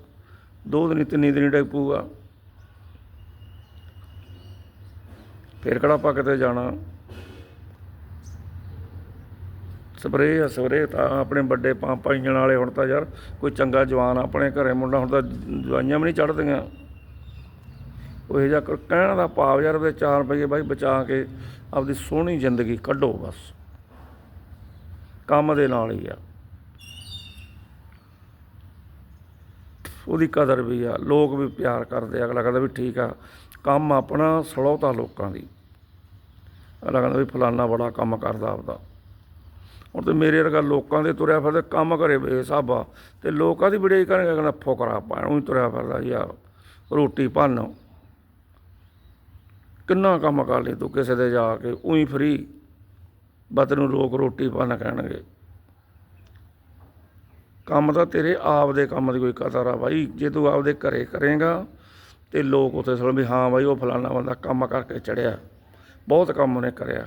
ਦੋ ਦਿਨ, ਤਿੰਨੀ ਦਿਨ ਡਿੱਗ ਪਊਗਾ ਫਿਰ ਕਿਹੜਾ ਆਪਾਂ ਕਿਤੇ ਜਾਣਾ? ਸਪਰੇਅ ਆ, ਸਪਰੇਅ ਤਾਂ ਆਪਣੇ ਵੱਡੇ ਪੰਪਾਂ ਇੰਜਣ ਵਾਲੇ ਹੁਣ ਤਾਂ ਯਾਰ ਕੋਈ ਚੰਗਾ ਜਵਾਨ ਆਪਣੇ ਘਰੇ ਮੁੰਡਾ ਹੁਣ ਤਾਂ ਦਵਾਈਆਂ ਵੀ ਨਹੀਂ ਚੜ੍ਹਦੀਆਂ। ਉਹ ਜਿਹਾ ਕਰ- ਕਹਿਣ ਦਾ ਭਾਵ ਯਾਰ ਉਹਦੇ 4 ਰੁਪਏ ਬਾਈ ਬਚਾ ਕੇ ਆਪਦੀ ਸੋਹਣੀ ਜ਼ਿੰਦਗੀ ਕੱਢੋ ਬਸ। ਕੰਮ ਦੇ ਨਾਲ ਹੀ ਆ। ਉਹਦੀ ਕਦਰ ਵੀ ਆ। ਲੋਕ ਵੀ ਪਿਆਰ ਕਰਦੇ ਆ। ਅਗਲਾ ਕਹਿੰਦਾ ਵੀ ਠੀਕ ਆ। ਕੰਮ ਆਪਣਾ ਸਲੌਤਾ ਲੋਕਾਂ ਦੀ। ਅਗਲਾ ਕਹਿੰਦਾ ਵੀ ਫਲਾਨਾ ਬੜਾ ਕੰਮ ਕਰਦਾ ਆਪਦਾ। ਹੁਣ ਤੇ ਮੇਰੇ ਵਰਗਾ ਲੋਕਾਂ ਦੇ ਤੁਰਿਆ ਫਿਰਦਾ ਕੰਮ ਕਰੇ ਬੇਸਾਬਾ ਤੇ ਲੋਕਾਂ ਦੀ ਬੜਾਈ ਕਰਨਗੇ, ਕਹਿੰਦਾ ਫੋਕਰਾ ਪਾਣ ਉਹੀ ਤੁਰਿਆ ਫਿਰਦਾ ਯਾਰ ਰੋਟੀ ਭੰਨੋ। ਕਿੰਨਾ ਕੰਮ ਕਰ ਲਈ ਤੂੰ ਕਿਸੇ ਦੇ ਜਾ ਕੇ? ਉਹੀ ਫਰੀ ਬਤ ਨੂੰ ਲੋਕ ਰੋਟੀ ਭੰਨ ਕਹਿਣਗੇ। ਕੰਮ ਤਾਂ ਤੇਰੇ ਆਪ ਦੇ ਕੰਮ ਦੀ ਕੋਈ ਕਦਰ ਆ ਬਾਈ। ਜੇ ਤੂੰ ਆਪਦੇ ਘਰੇ ਕਰੇਗਾ ਤੇ ਲੋਕ ਉੱਥੇ ਸੁਣ ਵੀ ਹਾਂ ਬਾਈ, ਉਹ ਫਲਾਣਾ ਬੰਦਾ ਕੰਮ ਕਰਕੇ ਚੜਿਆ। ਬਹੁਤ ਕੰਮ ਉਹਨੇ ਕਰਿਆ।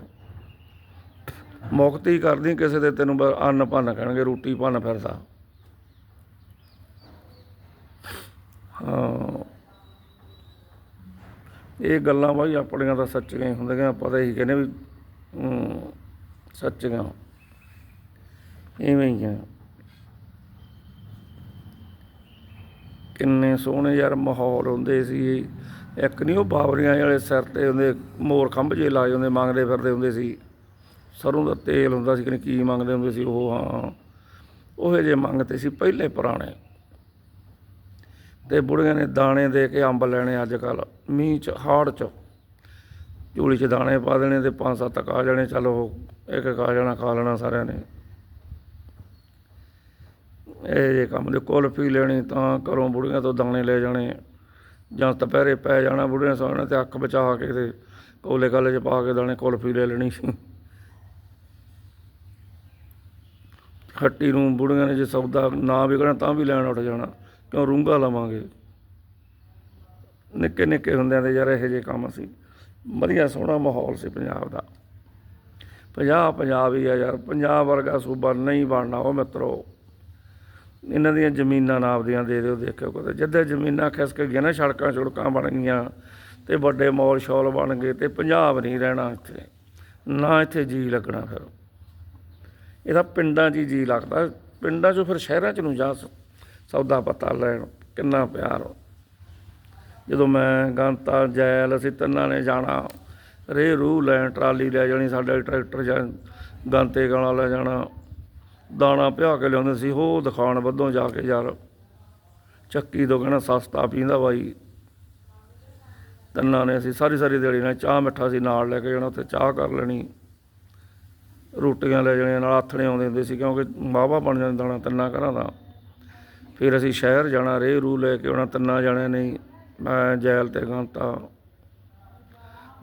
ਮੁਕਤੀ ਕਰਦੀ ਕਿਸੇ ਦੇ ਤੈਨੂੰ ਬ- ਅੰਨ ਭੰਨ ਕਹਿਣਗੇ, ਰੋਟੀ ਭੰਨ ਫਿਰਦਾ ਹਾਂ। ਇਹ ਗੱਲਾਂ ਬਾਈ ਆਪਣੀਆਂ ਤਾਂ ਸੱਚੀਆਂ ਹੀ ਹੁੰਦੀਆਂ ਪਤਾ ਹੀ ਕਹਿੰਦੇ ਵੀ ਹੂੰ, ਸੱਚੀਆਂ। ਇਵੇਂ ਹੀ ਆ। ਕਿੰਨੇ ਸੋਹਣੇ ਯਾਰ ਮਾਹੌਲ ਹੁੰਦੇ ਸੀ। ਇੱਕ ਨਹੀਂ ਉਹ ਬਾਬਰੀਆਂ ਵਾਲੇ ਸਿਰ ਤੇ ਹੁੰਦੇ ਮੋਰ ਖੰਭ ਜੇ ਲਾਏ ਹੁੰਦੇ ਮੰਗਦੇ ਫਿਰਦੇ ਹੁੰਦੇ ਸੀ। ਸਰੋਂ ਦਾ ਤੇਲ ਹੁੰਦਾ ਸੀ ਕਿ ਕੀ ਮੰਗਦੇ ਹੁੰਦੇ ਸੀ ਉਹ ਹਾਂ। ਉਹੇ ਜੇ ਮੰਗਤੇ ਸੀ ਪਹਿਲੇ ਪੁਰਾਣੇ। ਤੇ ਬੁੜੀਆਂ ਨੇ ਦਾਣੇ ਦੇ ਕੇ ਅੰਬ ਲੈਣੇ ਅੱਜ ਕੱਲ ਮੀਂਹ ਚ, ਹਾੜ ਚ। ਝੋਲੀ ਚ ਦਾਣੇ ਪਾ ਦੇਣੇ ਤੇ ਪੰਜ ਸੱਤ ਤੱਕ ਜਾਣੇ, ਚੱਲ ਇੱਕ ਇੱਕ ਆ ਜਾਣਾ, ਖਾ ਲੈਣਾ ਸਾਰਿਆਂ ਨੇ। ਇਹ ਜੇ ਕੰਮ ਦੇ ਕੁਲਫੀ ਲੈਣੀ ਤਾਂ ਘਰੋਂ ਬੁੜੀਆਂ ਤੋਂ ਦਾਣੇ ਲੈ ਜਾਣੇ। ਜਾਂ ਦੁਪਹਿਰੇ ਪੈ ਜਾਣਾ ਬੁੜੀਆਂ ਸੌਣਾ ਤੇ ਅੱਖ ਬਚਾ ਕੇ ਤੇ ਕੋਲੇ ਕਾਲੇ ਚ ਪਾ ਕੇ ਦਾਣੇ ਕੁਲਫੀ ਲੈ ਲੈਣੀ। ਸੀ ਖੱਟੀ ਨੂੰ ਬੁੜੀਆਂ ਨੇ ਜੇ ਸੌਦਾ ਨਾ ਵਿਕਣਾ ਤਾਂ ਵੀ ਲੈਣ ਉੱਠ ਜਾਣਾ। ਕਿਉਂ ਰੂੰਗਾ ਲਵਾਂਗੇ? ਨਿੱਕੇ ਨਿੱਕੇ ਹੁੰਦਿਆਂ ਦੇ ਯਾਰ ਇਹੋ ਜਿਹੇ ਕੰਮ ਸੀ। ਵਧੀਆ ਸੋਹਣਾ ਮਾਹੌਲ ਸੀ ਪੰਜਾਬ ਦਾ। ਪੰਜਾਬ ਪੰਜਾਬ ਹੀ ਆ ਯਾਰ ਪੰਜਾਬ ਵਰਗਾ ਸੂਬਾ ਨਹੀਂ ਬਣਨਾ, ਉਹ ਮਿੱਤਰੋ ਇਹਨਾਂ ਦੀਆਂ ਜ਼ਮੀਨਾਂ ਨਾਪਦੀਆਂ ਦੇ ਦਿਓ, ਦੇਖਿਓ ਕਦੇ ਜਿੱਦੇ ਜ਼ਮੀਨਾਂ ਖਿਸਕ ਗਈਆਂ ਨਾ, ਸੜਕਾਂ ਸੜਕਾਂ ਬਣ ਗਈਆਂ ਤੇ ਵੱਡੇ ਮੌਲ ਸ਼ੌਲ ਬਣ ਗਏ ਤੇ ਪੰਜਾਬ ਨਹੀਂ ਰਹਿਣਾ ਇੱਥੇ। ਨਾ ਇੱਥੇ ਜੀ ਲੱਗਣਾ ਫਿਰ। ਇਹਦਾ ਪਿੰਡਾਂ 'ਚ ਹੀ ਜੀ ਲੱਗਦਾ। ਪਿੰਡਾਂ 'ਚੋਂ ਫਿਰ ਸ਼ਹਿਰਾਂ 'ਚ ਨੂੰ ਜਾ ਸੌਦਾ ਪਤਾ ਲੈਣ, ਕਿੰਨਾ ਪਿਆਰ ਜਦੋਂ ਮੈਂ ਗੰਤਾ, ਜੈਲ, ਅਸੀਂ ਤਿੰਨਾਂ ਨੇ ਜਾਣਾ ਰੇ ਰੂ ਲੈਣ, ਟਰਾਲੀ ਲੈ ਜਾਣੀ, ਸਾਡਾ ਟਰੈਕਟਰ ਜਾਂ ਗੰਤੇ ਗਾਣਾ ਲੈ ਜਾਣਾ, ਦਾਣਾ ਪਿਆ ਕੇ ਲਿਆਉਂਦੇ ਸੀ ਉਹ ਦਿਖਾਣ ਵੱਧੋਂ ਜਾ ਕੇ ਯਾਰ, ਚੱਕੀ ਤੋਂ ਕਹਿਣਾ ਸਸਤਾ ਪੀਂਦਾ ਬਾਈ। ਤਿੰਨਾਂ ਨੇ ਅਸੀਂ ਸਾਰੀ ਸਾਰੀ ਦਿਹਾੜੀ ਨਾਲ ਚਾਹ ਮਿੱਠਾ ਸੀ, ਨਾਲ ਲੈ ਕੇ ਜਾਣਾ, ਉੱਥੇ ਚਾਹ ਕਰ ਲੈਣੀ। ਰੋਟੀਆਂ ਲੈ ਜਾਣੀਆਂ, ਨਾਲ ਆਥਣੇ ਆਉਂਦੇ ਹੁੰਦੇ ਸੀ, ਕਿਉਂਕਿ ਵਾਹਵਾ ਬਣ ਜਾਂਦਾ ਦਾਣਾ ਤਿੰਨਾਂ ਘਰਾਂ ਦਾ। ਫਿਰ ਅਸੀਂ ਸ਼ਹਿਰ ਜਾਣਾ ਰੇ ਰੂ ਲੈ ਕੇ ਆਉਣਾ, ਤਿੰਨਾਂ ਜਾਣਿਆਂ ਨੇ ਮੈਂ ਜੈਲ ਤੇ ਗੰਤਾ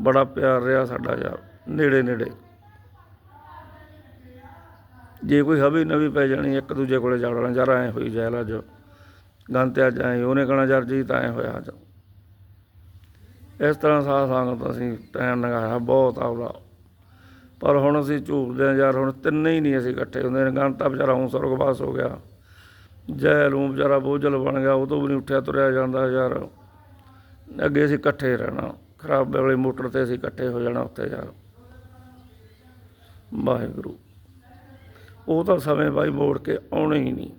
ਬੜਾ ਪਿਆਰ ਰਿਹਾ ਸਾਡਾ ਯਾਰ, ਨੇੜੇ ਨੇੜੇ। ਜੇ ਕੋਈ ਹਵੇ ਨਵੀਂ ਪੈ ਜਾਣੀ, ਇੱਕ ਦੂਜੇ ਕੋਲੇ ਜਾਣਾ ਯਾਰ ਐ ਹੋਈ ਜੈਲ ਅੱਜ। ਗੰਤੇ ਅੱਜ ਐ, ਉਹਨੇ ਕਹਣਾ ਯਾਰ ਜੀ ਤਾਂ ਐ ਹੋਇਆ ਅੱਜ। ਇਸ ਤਰ੍ਹਾਂ ਸਾਧ ਸੰਗਤ ਅਸੀਂ ਟਾਈਮ ਲੰਘਾਇਆ, ਬਹੁਤ ਆਪਦਾ। ਪਰ ਹੁਣ ਅਸੀਂ ਝੂਰਦੇ ਹਾਂ ਯਾਰ, ਹੁਣ ਤਿੰਨੇ ਹੀ ਨਹੀਂ ਅਸੀਂ ਇਕੱਠੇ ਹੁੰਦੇ ਨੇ ਗੰਤਾ ਵਿਚਾਰਾ ਹੁਣ ਸੁਰਗਵਾਸ ਹੋ ਗਿਆ। ਜੈ ਲੂੰ ਵਿਚਾਰਾ ਬੋਝਲ ਬਣ ਗਿਆ, ਉਹ ਤੋਂ ਵੀ ਨਹੀਂ ਉੱਠਿਆ, ਤੁਰਿਆ ਜਾਂਦਾ ਯਾਰ। ਅੱਗੇ ਅਸੀਂ ਇਕੱਠੇ ਰਹਿਣਾ, ਖਰਾਬ ਵਾਲੇ ਮੋਟਰ ਤੇ ਅਸੀਂ ਇਕੱਠੇ ਹੋ ਜਾਣਾ ਉੱਥੇ ਯਾਰ। ਵਾਹਿਗੁਰੂ। ਉਹ ਤਾਂ ਸਮੇਂ ਬਾਈ ਮੋੜ ਕੇ ਆਉਣੇ ਹੀ ਨਹੀਂ।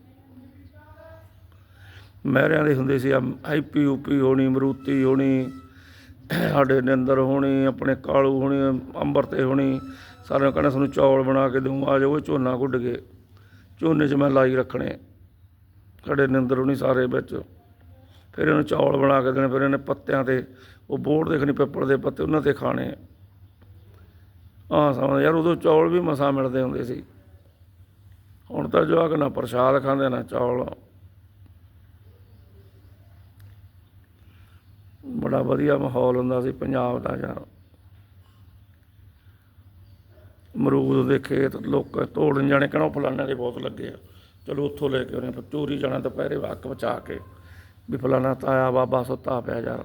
ਮਹਿਰਿਆਂ ਦੇ ਹੁੰਦੇ ਸੀ ਆਈਪੀ ਯੂਪੀ ਹੋਣੀ, ਮਰੂਤੀ ਹੋਣੀ, ਸਾਡੇ ਨਿੰਦਰ ਹੋਣੀ, ਆਪਣੇ ਕਾਲੂ ਹੋਣੀ ਅੰਬਰ ਤੇ ਹੋਣੀ, ਸਾਰਿਆਂ ਨੂੰ ਕਹਿਣਾ ਤੁਹਾਨੂੰ ਚੌਲ ਬਣਾ ਕੇ ਦਊਂ, ਆ ਜਾਓ, ਉਹ ਝੋਨਾ ਗੁੱਡ ਗਏ। ਝੋਨੇ 'ਚ ਮੈਂ ਲਾਈ ਰੱਖਣੇ। ਸਾਡੇ ਨਿੰਦਰ ਨਹੀਂ ਸਾਰੇ ਵਿੱਚ। ਫਿਰ ਇਹਨੂੰ ਚੌਲ ਬਣਾ ਕੇ ਦੇਣੇ, ਫਿਰ ਇਹਨੇ ਪੱਤਿਆਂ ਤੇ, ਉਹ ਬੋੜ ਦੇਖਣੀ ਪਿੱਪਲ ਦੇ ਪੱਤੇ ਉਹਨਾਂ ਤੇ ਖਾਣੇ ਆਹ ਸਮਝ, ਯਾਰ ਉਦੋਂ ਚੌਲ ਵੀ ਮਸਾਂ ਮਿਲਦੇ ਹੁੰਦੇ ਸੀ। ਹੁਣ ਤਾਂ ਜੋ ਜਵਾਕ ਨਾ ਪ੍ਰਸ਼ਾਦ ਖਾਂਦੇ, ਨਾ ਚੌਲ। ਬੜਾ ਵਧੀਆ ਮਾਹੌਲ ਹੁੰਦਾ ਸੀ ਪੰਜਾਬ ਦਾ ਯਾਰ। ਅਮਰੂਦ ਦੇ ਖੇਤ, ਲੋਕ ਤੋੜਨ ਜਾਣੇ ਕਹਿੰਦਾ ਫਲਾਣੇ ਦੇ ਬਹੁਤ ਲੱਗੇ ਆ। ਚਲੋ ਉੱਥੋਂ ਲੈ ਕੇ ਆਉਣੇ ਫਿਰ ਚੋਰੀ ਜਾਣਾ ਦੁਪਹਿਰੇ ਵਕ ਬਚਾ ਕੇ ਵੀ ਫਲਾਣਾ ਤਾਇਆ ਬਾਬਾ ਸੁੱਤਾ ਪਿਆ ਯਾਰ,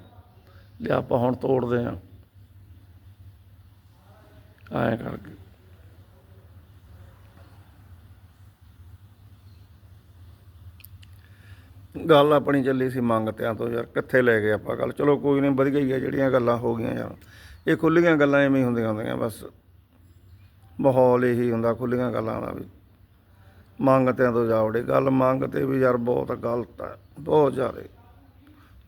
ਲਿਆ ਆਪਾਂ ਹੁਣ ਤੋੜਦੇ ਆ ਐਂ ਕਰਕੇ। ਗੱਲ ਆਪਣੀ ਚੱਲੀ ਸੀ ਮੰਗਤਿਆਂ ਤੋਂ ਯਾਰ, ਕਿੱਥੇ ਲੈ ਗਏ ਆਪਾਂ ਗੱਲ? ਚਲੋ ਕੋਈ ਨਹੀਂ, ਵਧੀਆ ਹੀ ਆ ਜਿਹੜੀਆਂ ਗੱਲਾਂ ਹੋ ਗਈਆਂ ਯਾਰ। ਇਹ ਖੁੱਲੀਆਂ ਗੱਲਾਂ ਐਵੇਂ ਹੀ ਹੁੰਦੀਆਂ ਹੁੰਦੀਆਂ, ਬਸ ਮਾਹੌਲ ਇਹੀ ਹੁੰਦਾ ਖੁੱਲੀਆਂ ਗੱਲਾਂ ਦਾ ਵੀ। ਮੰਗਤਿਆਂ ਤੋਂ ਜਾਵੜੇ ਗੱਲ ਮੰਗ ਤੇ ਵੀ ਯਾਰ ਬਹੁਤ ਗਲਤ ਹੈ ਬਹੁਤ ਜ਼ਿਆਦਾ।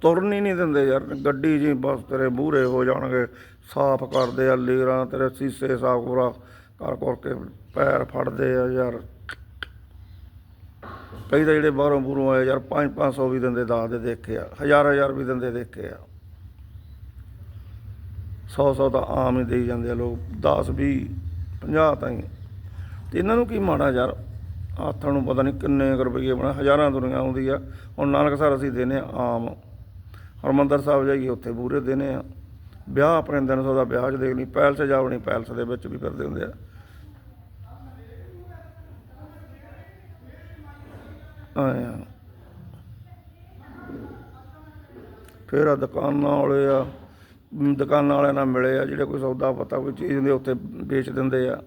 ਤੁਰਨ ਹੀ ਨਹੀਂ ਦਿੰਦੇ ਯਾਰ, ਗੱਡੀ ਜੀ ਬਸ ਤੇਰੇ ਮੂਹਰੇ ਹੋ ਜਾਣਗੇ, ਸਾਫ਼ ਕਰਦੇ ਆ ਲੀਰਾਂ, ਤੇਰੇ ਸੀਸੇ ਸਾਫ਼ ਪੂਰਾ ਕਰ ਕਰ ਕੇ ਪੈਰ ਫੜਦੇ ਆ ਯਾਰ। ਕਈ ਤਾਂ ਜਿਹੜੇ ਬਾਹਰੋਂ ਬੂਰੋਂ ਆਏ ਯਾਰ 5 500 ਵੀ ਦਿੰਦੇ ਦਾਸ ਦੇ ਦੇਖੇ ਆ, ਹਜ਼ਾਰ ਹਜ਼ਾਰ ਵੀ ਦਿੰਦੇ ਦੇਖੇ ਆ। 100 100 ਤਾਂ ਆਮ ਹੀ ਦੇਈ ਜਾਂਦੇ ਆ ਲੋਕ 10 20 50 ਤਾਈਂ। ਤੇ ਇਹਨਾਂ ਨੂੰ ਕੀ ਮਾੜਾ ਯਾਰ ਹੱਥਾਂ ਨੂੰ ਪਤਾ ਨਹੀਂ ਕਿੰਨੇ ਕੁ ਰੁਪਈਏ ਬਣਾ, ਹਜ਼ਾਰਾਂ ਦੁਨੀਆ ਆਉਂਦੀ ਆ। ਹੁਣ ਨਾਨਕ ਸਰ ਅਸੀਂ ਦੇਨੇ ਆ ਆਮ। ਹਰਮੰਦਰ ਸਾਹਿਬ ਜਾਈਏ, ਉੱਥੇ ਪੂਰੇ ਦੇਨੇ ਆ। ਵਿਆਹ ਆਪਣੇ 300 ਦਾ ਵਿਆਹ 'ਚ ਦੇਖ ਲਈ, ਪੈਲਸ ਜਾਵਣੀ ਪੈਲਸ ਦੇ ਵਿੱਚ ਵੀ ਫਿਰਦੇ ਹੁੰਦੇ ਆ। ਆਏ ਫਿਰ ਆ ਦੁਕਾਨਾਂ ਵਾਲੇ ਆ ਦੁਕਾਨਾਂ ਵਾਲਿਆਂ ਨਾਲ ਮਿਲੇ ਆ, ਜਿਹੜੇ ਕੋਈ ਸੌਦਾ ਪਤਾ, ਕੋਈ ਚੀਜ਼ ਹੁੰਦੀ ਉੱਥੇ ਵੇਚ ਦਿੰਦੇ ਆ।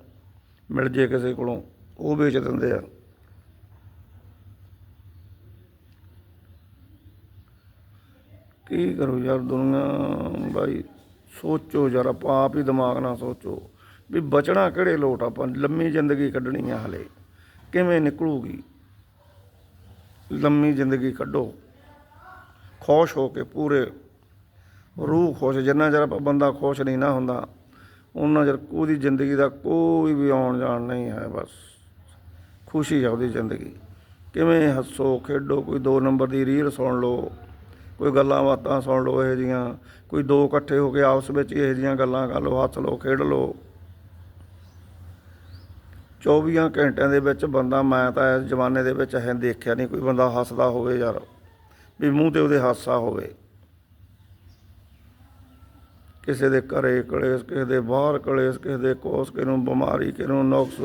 ਮਿਲ ਜੇ ਕਿਸੇ ਕੋਲੋਂ, ਉਹ ਵੇਚ ਦਿੰਦੇ ਆ। ਕੀ ਕਰੋ ਯਾਰ ਦੁਨੀਆ, ਬਾਈ, ਸੋਚੋ ਯਾਰ, ਆਪਾਂ ਆਪ ਹੀ ਦਿਮਾਗ ਨਾਲ ਸੋਚੋ ਵੀ ਬਚਣਾ ਕਿਹੜੇ ਲੋਟ ਆਪਾਂ ਲੰਮੀ ਜ਼ਿੰਦਗੀ ਕੱਢਣੀ ਆ ਹਲੇ, ਕਿਵੇਂ ਨਿਕਲੂਗੀ? ਲੰਮੀ ਜ਼ਿੰਦਗੀ ਕੱਢੋ, ਖੁਸ਼ ਹੋ ਕੇ ਪੂਰੇ, ਰੂਹ ਖੁਸ਼, ਜਿੰਨਾ ਚਿਰ ਆਪਾਂ ਬੰਦਾ ਖੁਸ਼ ਨਹੀਂ ਨਾ ਹੁੰਦਾ, ਉਹਨਾਂ ਚਿਰ ਉਹਦੀ ਜ਼ਿੰਦਗੀ ਦਾ ਕੋਈ ਵੀ ਆਉਣ ਜਾਣ ਨਹੀਂ ਹੈ, ਬਸ। ਖੁਸ਼ੀ ਹੈ ਉਹਦੀ ਜ਼ਿੰਦਗੀ। ਕਿਵੇਂ ਹੱਸੋ, ਖੇਡੋ, ਕੋਈ ਦੋ ਨੰਬਰ ਦੀ ਰੀਲ ਸੁਣ ਲਓ। ਕੋਈ ਗੱਲਾਂ ਬਾਤਾਂ ਸੁਣ ਲਓ ਇਹੋ ਜੀਆਂ ਕੋਈ ਦੋ ਇਕੱਠੇ ਹੋ ਕੇ ਆਪਸ ਵਿੱਚ ਇਹੋ ਜੀਆਂ ਗੱਲਾਂ ਕਰ ਲਓ, ਹੱਸ ਲਓ, ਖੇਡ ਲਓ 24 ਘੰਟਿਆਂ ਦੇ ਵਿੱਚ ਬੰਦਾ, ਮੈਂ ਤਾਂ ਇਸ ਜ਼ਮਾਨੇ ਦੇ ਵਿੱਚ ਹੈ ਦੇਖਿਆ ਨਹੀਂ ਕੋਈ ਬੰਦਾ ਹੱਸਦਾ ਹੋਵੇ ਯਾਰ, ਵੀ ਮੂੰਹ ਤੇ ਉਹਦੇ ਹਾਸਾ ਹੋਵੇ ਕਿਸੇ ਦੇ ਘਰੇ ਕਲੇਸ਼, ਕਿਸੇ ਦੇ ਬਾਹਰ ਕਲੇਸ਼, ਕਿਸੇ ਦੇ ਕੋਸ, ਕਿਸੇ ਨੂੰ ਬਿਮਾਰੀ, ਕਿਸੇ ਨੂੰ ਨੁਕਸ,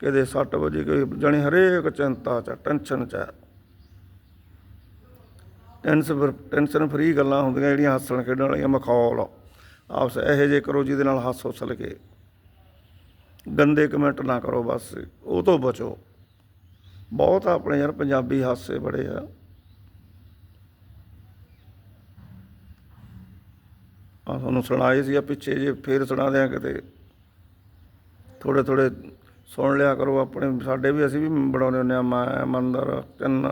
ਕਿਸੇ ਦੇ ਸੱਟ ਵਜੀ, ਕੋਈ ਜਾਣੀ ਹਰੇਕ ਚਿੰਤਾ ਚ, ਟੈਨਸ਼ਨ ਚ ਹੈ। ਟੈਨਸ਼ਨ ਟੈਨਸ਼ਨ ਫਰੀ ਗੱਲਾਂ ਹੁੰਦੀਆਂ ਜਿਹੜੀਆਂ ਹੱਸਣ ਖੇਡਣ ਵਾਲੀਆਂ, ਮਖੌਲ। ਆਪਸ ਇਹੋ ਜਿਹੇ ਕਰੋ ਜਿਹਦੇ ਨਾਲ ਹੱਸ ਹੁੱਸ ਲਗੇ ਗੰਦੇ ਕਮੈਂਟ ਨਾ ਕਰੋ ਬਸ, ਉਹ ਤੋਂ ਬਚੋ। ਬਹੁਤ ਆਪਣੇ ਯਾਰ ਪੰਜਾਬੀ ਹਾਸੇ ਬੜੇ ਆ। ਆ ਤੁਹਾਨੂੰ ਸੁਣਾਏ ਸੀ ਆ ਪਿੱਛੇ ਜੇ, ਫੇਰ ਸੁਣਾ ਦਿਆਂ ਕਿਤੇ। ਥੋੜੇ ਥੋੜੇ ਸੁਣ ਲਿਆ ਕਰੋ ਆਪਣੇ, ਸਾਡੇ ਵੀ ਅਸੀਂ ਵੀ ਬਣਾਉਂਦੇ ਹੁੰਦੇ ਆ, ਮੈਂ, ਮੰਦਰ, ਤਿੰਨ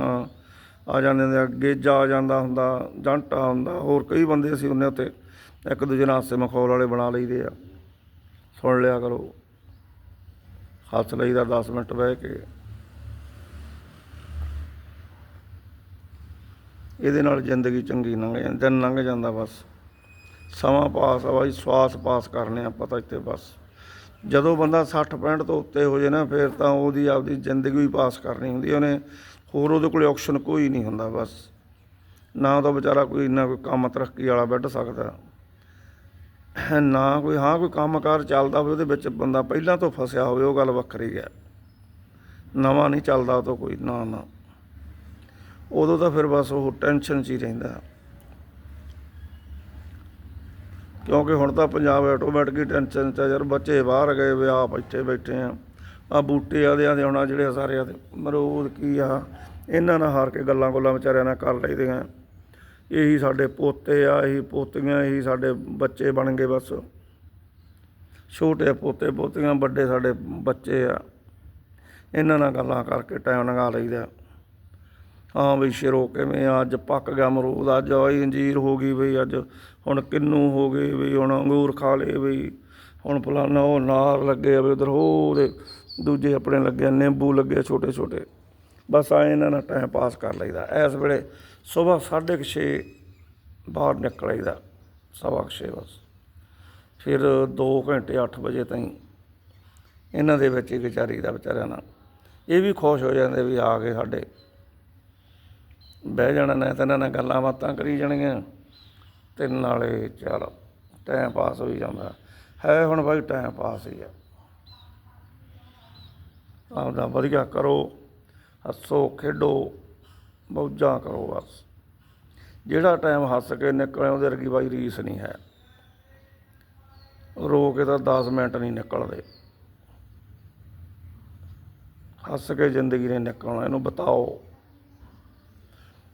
ਆ ਜਾਂਦੇ ਹੁੰਦੇ ਆ, ਗੇਜਾ ਆ ਜਾਂਦਾ ਹੁੰਦਾ, ਜੰਟਾ ਹੁੰਦਾ, ਹੋਰ ਕਈ ਬੰਦੇ ਅਸੀਂ ਉਹਨੇ ਉੱਤੇ ਇੱਕ ਦੂਜੇ ਨਾਲ ਹਾਸੇ ਮਖੌਲ ਵਾਲੇ ਬਣਾ ਲਈਦੇ ਆ। ਸੁਣ ਲਿਆ ਕਰੋ। ਹੱਸ ਲਈਦਾ 10 ਮਿੰਟ ਬਹਿ ਕੇ। ਇਹਦੇ ਨਾਲ ਜ਼ਿੰਦਗੀ ਚੰਗੀ ਲੰਘ ਜਾਂਦੀ ਦਿਨ ਲੰਘ ਜਾਂਦਾ ਬਸ। ਸਮਾਂ ਪਾਸ ਆ ਬਾਈ, ਸਵਾਸ ਪਾਸ ਕਰਨੇ ਆ ਪਤਾ ਇੱਥੇ ਬਸ। ਜਦੋਂ ਬੰਦਾ 60 65 ਤੋਂ ਉੱਤੇ ਹੋ ਜੇ ਨਾ, ਫਿਰ ਤਾਂ ਉਹਦੀ ਆਪਦੀ ਜ਼ਿੰਦਗੀ ਵੀ ਪਾਸ ਕਰਨੀ ਹੁੰਦੀ ਉਹਨੇ ਹੋਰ ਉਹਦੇ ਕੋਲੇ ਆਪਸ਼ਨ ਕੋਈ ਨਹੀਂ ਹੁੰਦਾ ਬਸ। ਨਾ ਤਾਂ ਵਿਚਾਰਾ ਕੋਈ ਇੰਨਾ ਕੋਈ ਕੰਮ ਤਰੱਕੀ ਵਾਲਾ ਵੱਢ ਸਕਦਾ। ਨਾ ਕੋਈ, ਹਾਂ, ਕੋਈ ਕੰਮਕਾਰ ਚੱਲਦਾ ਹੋਵੇ ਉਹਦੇ ਵਿੱਚ ਬੰਦਾ ਪਹਿਲਾਂ ਤੋਂ ਫਸਿਆ ਹੋਵੇ, ਉਹ ਗੱਲ ਵੱਖਰੀ ਹੈ। ਨਵਾਂ ਨਹੀਂ ਚੱਲਦਾ ਉਹ ਤੋਂ ਕੋਈ, ਨਾ ਨਾ। ਉਦੋਂ ਤਾਂ ਫਿਰ ਬਸ ਉਹ ਟੈਨਸ਼ਨ 'ਚ ਹੀ ਰਹਿੰਦਾ। ਕਿਉਂਕਿ ਹੁਣ ਤਾਂ ਪੰਜਾਬ ਆਟੋਮੈਟਿਕ ਹੀ ਟੈਨਸ਼ਨ 'ਚ ਆ ਯਾਰ, ਬੱਚੇ ਬਾਹਰ ਗਏ ਵੇ, ਆਪ ਇੱਥੇ ਬੈਠੇ ਆ। ਆ ਬੂਟੇ ਆਦਿਆਂ ਦੇ ਆਉਣਾ ਜਿਹੜੇ ਸਾਰੇ ਆਦੇ ਮਰੂਦ ਕੀ ਆ ਇਹਨਾਂ ਨਾਲ ਹਾਰ ਕੇ ਗੱਲਾਂ ਗੋਲਾਂ ਵਿਚਾਰਿਆਂ ਨਾਲ ਕਰ ਲਈਦੀਆਂ ਇਹੀ ਸਾਡੇ ਪੋਤੇ ਆ ਇਹੀ ਪੋਤੀਆਂ ਇਹੀ ਸਾਡੇ ਬੱਚੇ ਬਣ ਗਏ ਬਸ। ਛੋਟੇ ਪੋਤੇ ਪੋਤੀਆਂ ਵੱਡੇ ਸਾਡੇ ਬੱਚੇ ਆ। ਇਹਨਾਂ ਨਾਲ ਗੱਲਾਂ ਕਰਕੇ ਟਾਈਮ ਲੰਘਾ ਲਈਦਾ। ਹਾਂ ਵੀ ਸ਼ਿਰੋ ਕਿਵੇਂ ਆ, ਅੱਜ ਪੱਕ ਗਿਆ ਅਮਰੂਦ ਅੱਜ ਆਈ ਅੰਜੀਰ ਹੋ ਗਈ ਬਈ ਅੱਜ ਹੁਣ ਕਿੰਨੂ ਹੋ ਗਏ ਵੀ ਹੁਣ ਅੰਗੂਰ ਖਾ ਲਏ ਬਈ। ਹੁਣ ਫਲਾਨਾ ਉਹ ਨਾਰ ਲੱਗੇ ਆ ਵੀ ਉਧਰ ਉਹਦੇ ਦੂਜੇ ਆਪਣੇ ਲੱਗੇ ਨਿੰਬੂ ਲੱਗੇ ਛੋਟੇ ਛੋਟੇ। ਬਸ ਆ ਇਹਨਾਂ ਨਾਲ ਟਾਈਮ ਪਾਸ ਕਰ ਲਈਦਾ। ਇਸ ਵੇਲੇ ਸਵੇਰ 6:30 ਬਾਹਰ ਨਿਕਲ ਆਈਦਾ, ਸਵਾ ਕੁ ਛੇ ਬਸ। ਫਿਰ 2 ਘੰਟੇ 8 ਵਜੇ ਤਾਈਂ ਇਹਨਾਂ ਦੇ ਵਿੱਚ ਹੀ ਵਿਚਾਰੀ ਦਾ ਵਿਚਾਰਿਆਂ ਨਾਲ। ਇਹ ਵੀ ਖੁਸ਼ ਹੋ ਜਾਂਦੇ ਵੀ ਆ ਗਏ ਸਾਡੇ। ਬਹਿ ਜਾਣਾ ਨਾ ਤਾਂ ਇਹਨਾਂ ਨਾਲ ਗੱਲਾਂ ਬਾਤਾਂ ਕਰੀ ਜਾਣਗੀਆਂ। ਤੇ ਨਾਲੇ ਚਲ ਟਾਈਮ ਪਾਸ ਹੋਈ ਜਾਂਦਾ। ਹੈ ਹੁਣ ਬਾਈ ਟਾਈਮ ਪਾਸ ਹੀ ਆ। ਆਪਦਾ ਵਧੀਆ ਕਰੋ, ਹੱਸੋ, ਖੇਡੋ, ਮੌਜਾਂ ਕਰੋ ਬਸ। ਜਿਹੜਾ ਟਾਈਮ ਹੱਸ ਕੇ ਨਿਕਲੇ, ਉਹਦੇ ਵਰਗੀ ਬਾਈ ਰੀਸ ਨਹੀਂ ਹੈ। ਰੋ ਕੇ ਤਾਂ 10 ਮਿੰਟ ਨਹੀਂ ਨਿਕਲਦੇ। ਹੱਸ ਕੇ ਜ਼ਿੰਦਗੀ ਨੇ ਨਿਕਲਣਾ, ਇਹਨੂੰ ਬਤਾਓ।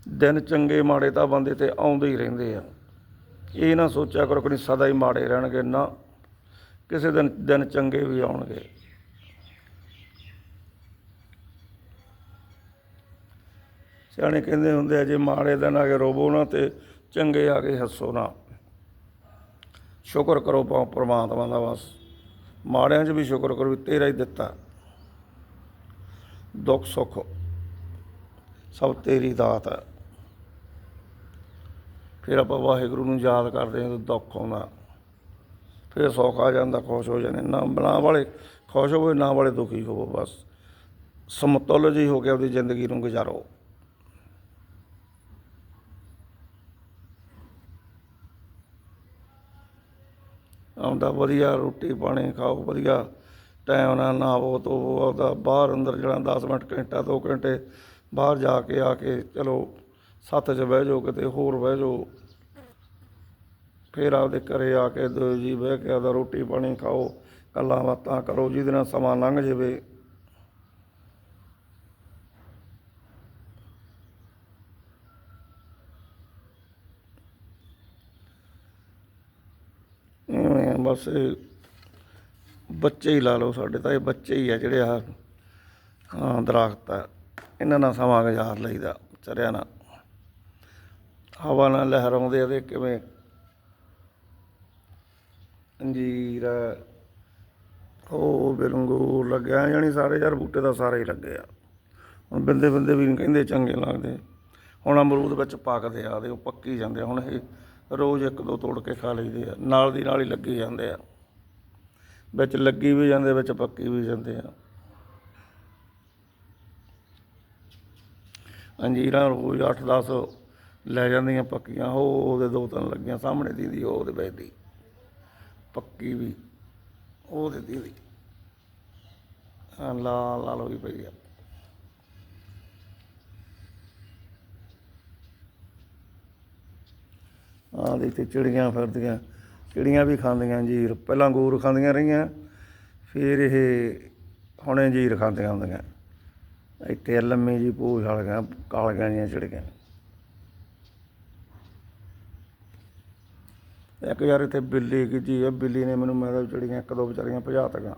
ਦਿਨ ਚੰਗੇ ਮਾੜੇ ਤਾਂ ਬੰਦੇ ਤੇ ਆਉਂਦੇ ਹੀ ਰਹਿੰਦੇ ਆ। ਇਹ ਨਾ ਸੋਚਿਆ ਕਰੋ ਕਿ ਨਹੀਂ, ਸਦਾ ਹੀ ਮਾੜੇ ਰਹਿਣਗੇ, ਨਾ। ਕਿਸੇ ਦਿਨ ਦਿਨ ਚੰਗੇ ਵੀ ਆਉਣਗੇ। ਸਿਆਣੇ ਕਹਿੰਦੇ ਹੁੰਦੇ ਆ, ਜੇ ਮਾੜੇ ਦਿਨ ਆ ਕੇ ਰੋਵੋ ਨਾ ਤੇ ਚੰਗੇ ਆ ਕੇ ਹੱਸੋ ਨਾ। ਸ਼ੁਕਰ ਕਰੋ ਪ- ਪ੍ਰਮਾਤਮਾ ਦਾ ਬਸ ਮਾੜਿਆਂ 'ਚ ਵੀ ਸ਼ੁਕਰ ਕਰੋ ਵੀ ਤੇਰਾ ਹੀ ਦਿੱਤਾ। ਦੁੱਖ ਸੁੱਖ ਸਭ ਤੇਰੀ ਦਾਤ ਹੈ ਫਿਰ ਆਪਾਂ ਵਾਹਿਗੁਰੂ ਨੂੰ ਯਾਦ ਕਰਦੇ ਹਾਂ ਤਾਂ ਦੁੱਖ ਆਉਂਦਾ। ਫਿਰ ਸੁੱਖ ਆ ਜਾਂਦਾ, ਖੁਸ਼ ਹੋ ਜਾਂਦੇ। ਨਾ ਬਣਾ ਵਾਲੇ ਖੁਸ਼ ਹੋਵੇ, ਨਾ ਵਾਲੇ ਦੁਖੀ ਹੋਵੋ ਬਸ। ਸਮਤੁਲ ਜੀ ਹੋ ਕੇ ਆਪਣੀ ਜ਼ਿੰਦਗੀ ਨੂੰ ਗੁਜ਼ਾਰੋ। ਆਉਂਦਾ, ਵਧੀਆ ਰੋਟੀ ਪਾਣੀ ਖਾਓ, ਵਧੀਆ ਟਾਈਮ ਨਾਲ ਨਹਾਵੋ, ਧੋਵੋ, ਆਪਦਾ ਬਾਹਰ ਅੰਦਰ ਜਿਹੜਾ 10 ਮਿੰਟ, ਘੰਟਾ 2 ਘੰਟੇ ਬਾਹਰ ਜਾ ਕੇ, ਆ ਕੇ ਚਲੋ ਸੱਤ 'ਚ ਬਹਿ ਜਾਓ, ਕਿਤੇ ਹੋਰ ਬਹਿ ਜਾਓ। ਫਿਰ ਆਪਦੇ ਘਰੇ ਆ ਕੇ ਦੋ ਜੀ ਬਹਿ ਕੇ ਆਪਦਾ ਰੋਟੀ ਪਾਣੀ ਖਾਓ, ਗੱਲਾਂ ਬਾਤਾਂ ਕਰੋ, ਜਿਹਦੇ ਨਾਲ ਸਮਾਂ ਲੰਘ ਜਾਵੇ। ਇਵੇਂ ਬੱਚੇ ਹੀ ਲਾ ਲਓ ਸਾਡੇ ਤਾਂ, ਇਹ ਬੱਚੇ ਹੀ ਆ ਜਿਹੜੇ ਆ ਹਾਂ ਦਰਖਤ ਆ। ਇਹਨਾਂ ਨਾਲ ਸਮਾਂ ਗੁਜ਼ਾਰ ਲਈਦਾ ਚਰਿਆ ਨਾਲ। ਹਵਾ ਨਾਲ ਲਹਿਰਾਉਂਦੇ ਆ ਤੇ ਕਿਵੇਂ? ਅੰਜੀਰ ਉਹ ਬਿਲੰਗੂ ਲੱਗਿਆ ਜਾਣੀ ਸਾਰੇ ਯਾਰ ਬੂਟੇ ਦਾ ਸਾਰੇ ਹੀ ਲੱਗੇ ਆ। ਹੁਣ ਬਿੰਦੇ ਬਿੰਦੇ ਵੀ ਨਹੀਂ ਕਹਿੰਦੇ, ਚੰਗੇ ਲੱਗਦੇ। ਹੁਣ ਅਮਰੂਦ ਵਿੱਚ ਪੱਕਦੇ ਆ, ਤੇ ਉਹ ਪੱਕੀ ਜਾਂਦੇ ਆ। ਹੁਣ ਇਹ ਰੋਜ਼ ਇੱਕ ਦੋ ਤੋੜ ਕੇ ਖਾ ਲਈਦੇ ਆ, ਨਾਲ ਦੀ ਨਾਲ ਹੀ ਲੱਗੀ ਜਾਂਦੇ ਆ। ਵਿੱਚ ਲੱਗੀ ਵੀ ਜਾਂਦੇ, ਵਿੱਚ ਪੱਕੀ ਵੀ ਜਾਂਦੇ ਆ। ਅੰਜੀਰਾਂ ਰੋਜ਼ 8-10 ਲੈ ਜਾਂਦੀਆਂ ਪੱਕੀਆਂ, ਉਹ ਉਹਦੇ ਦੋ ਤਿੰਨ ਲੱਗੀਆਂ, ਸਾਹਮਣੇ ਦੀ ਦੀ ਉਹਦੇ ਵਿੱਚ ਦੀ। ਪੱਕੀ ਵੀ ਉਹਦੇ ਦੀ ਦੀ। ਲਾਲ ਲਾਲ ਹੋਈ ਪਈ ਆ। ਆਹ ਦੇ ਤੇ ਚਿੜੀਆਂ ਫਿਰਦੀਆਂ, ਚਿੜੀਆਂ ਵੀ ਖਾਂਦੀਆਂ ਜੀਰ। ਪਹਿਲਾਂ ਅੰਗੂਰ ਖਾਂਦੀਆਂ ਰਹੀਆਂ, ਫਿਰ ਇਹ ਹੁਣੇ ਜੀਰ ਖਾਂਦੀਆਂ ਹੁੰਦੀਆਂ। ਇੱਥੇ ਲੰਮੀ ਜੀ ਪੂਛ ਵਾਲੀਆਂ, ਕਾਲੀਆਂ ਜੀਆਂ ਚਿੜੀਆਂ। ਇੱਕ ਯਾਰ ਇੱਥੇ ਬਿੱਲੀ ਕੀ ਜੀ ਆ? ਬਿੱਲੀ ਨੇ ਮੈਨੂੰ ਮੈਂ ਤਾਂ ਚਿੜੀਆਂ ਇੱਕ ਦੋ ਵਿਚਾਰੀਆਂ ਭਜਾ ਤੀਆਂ।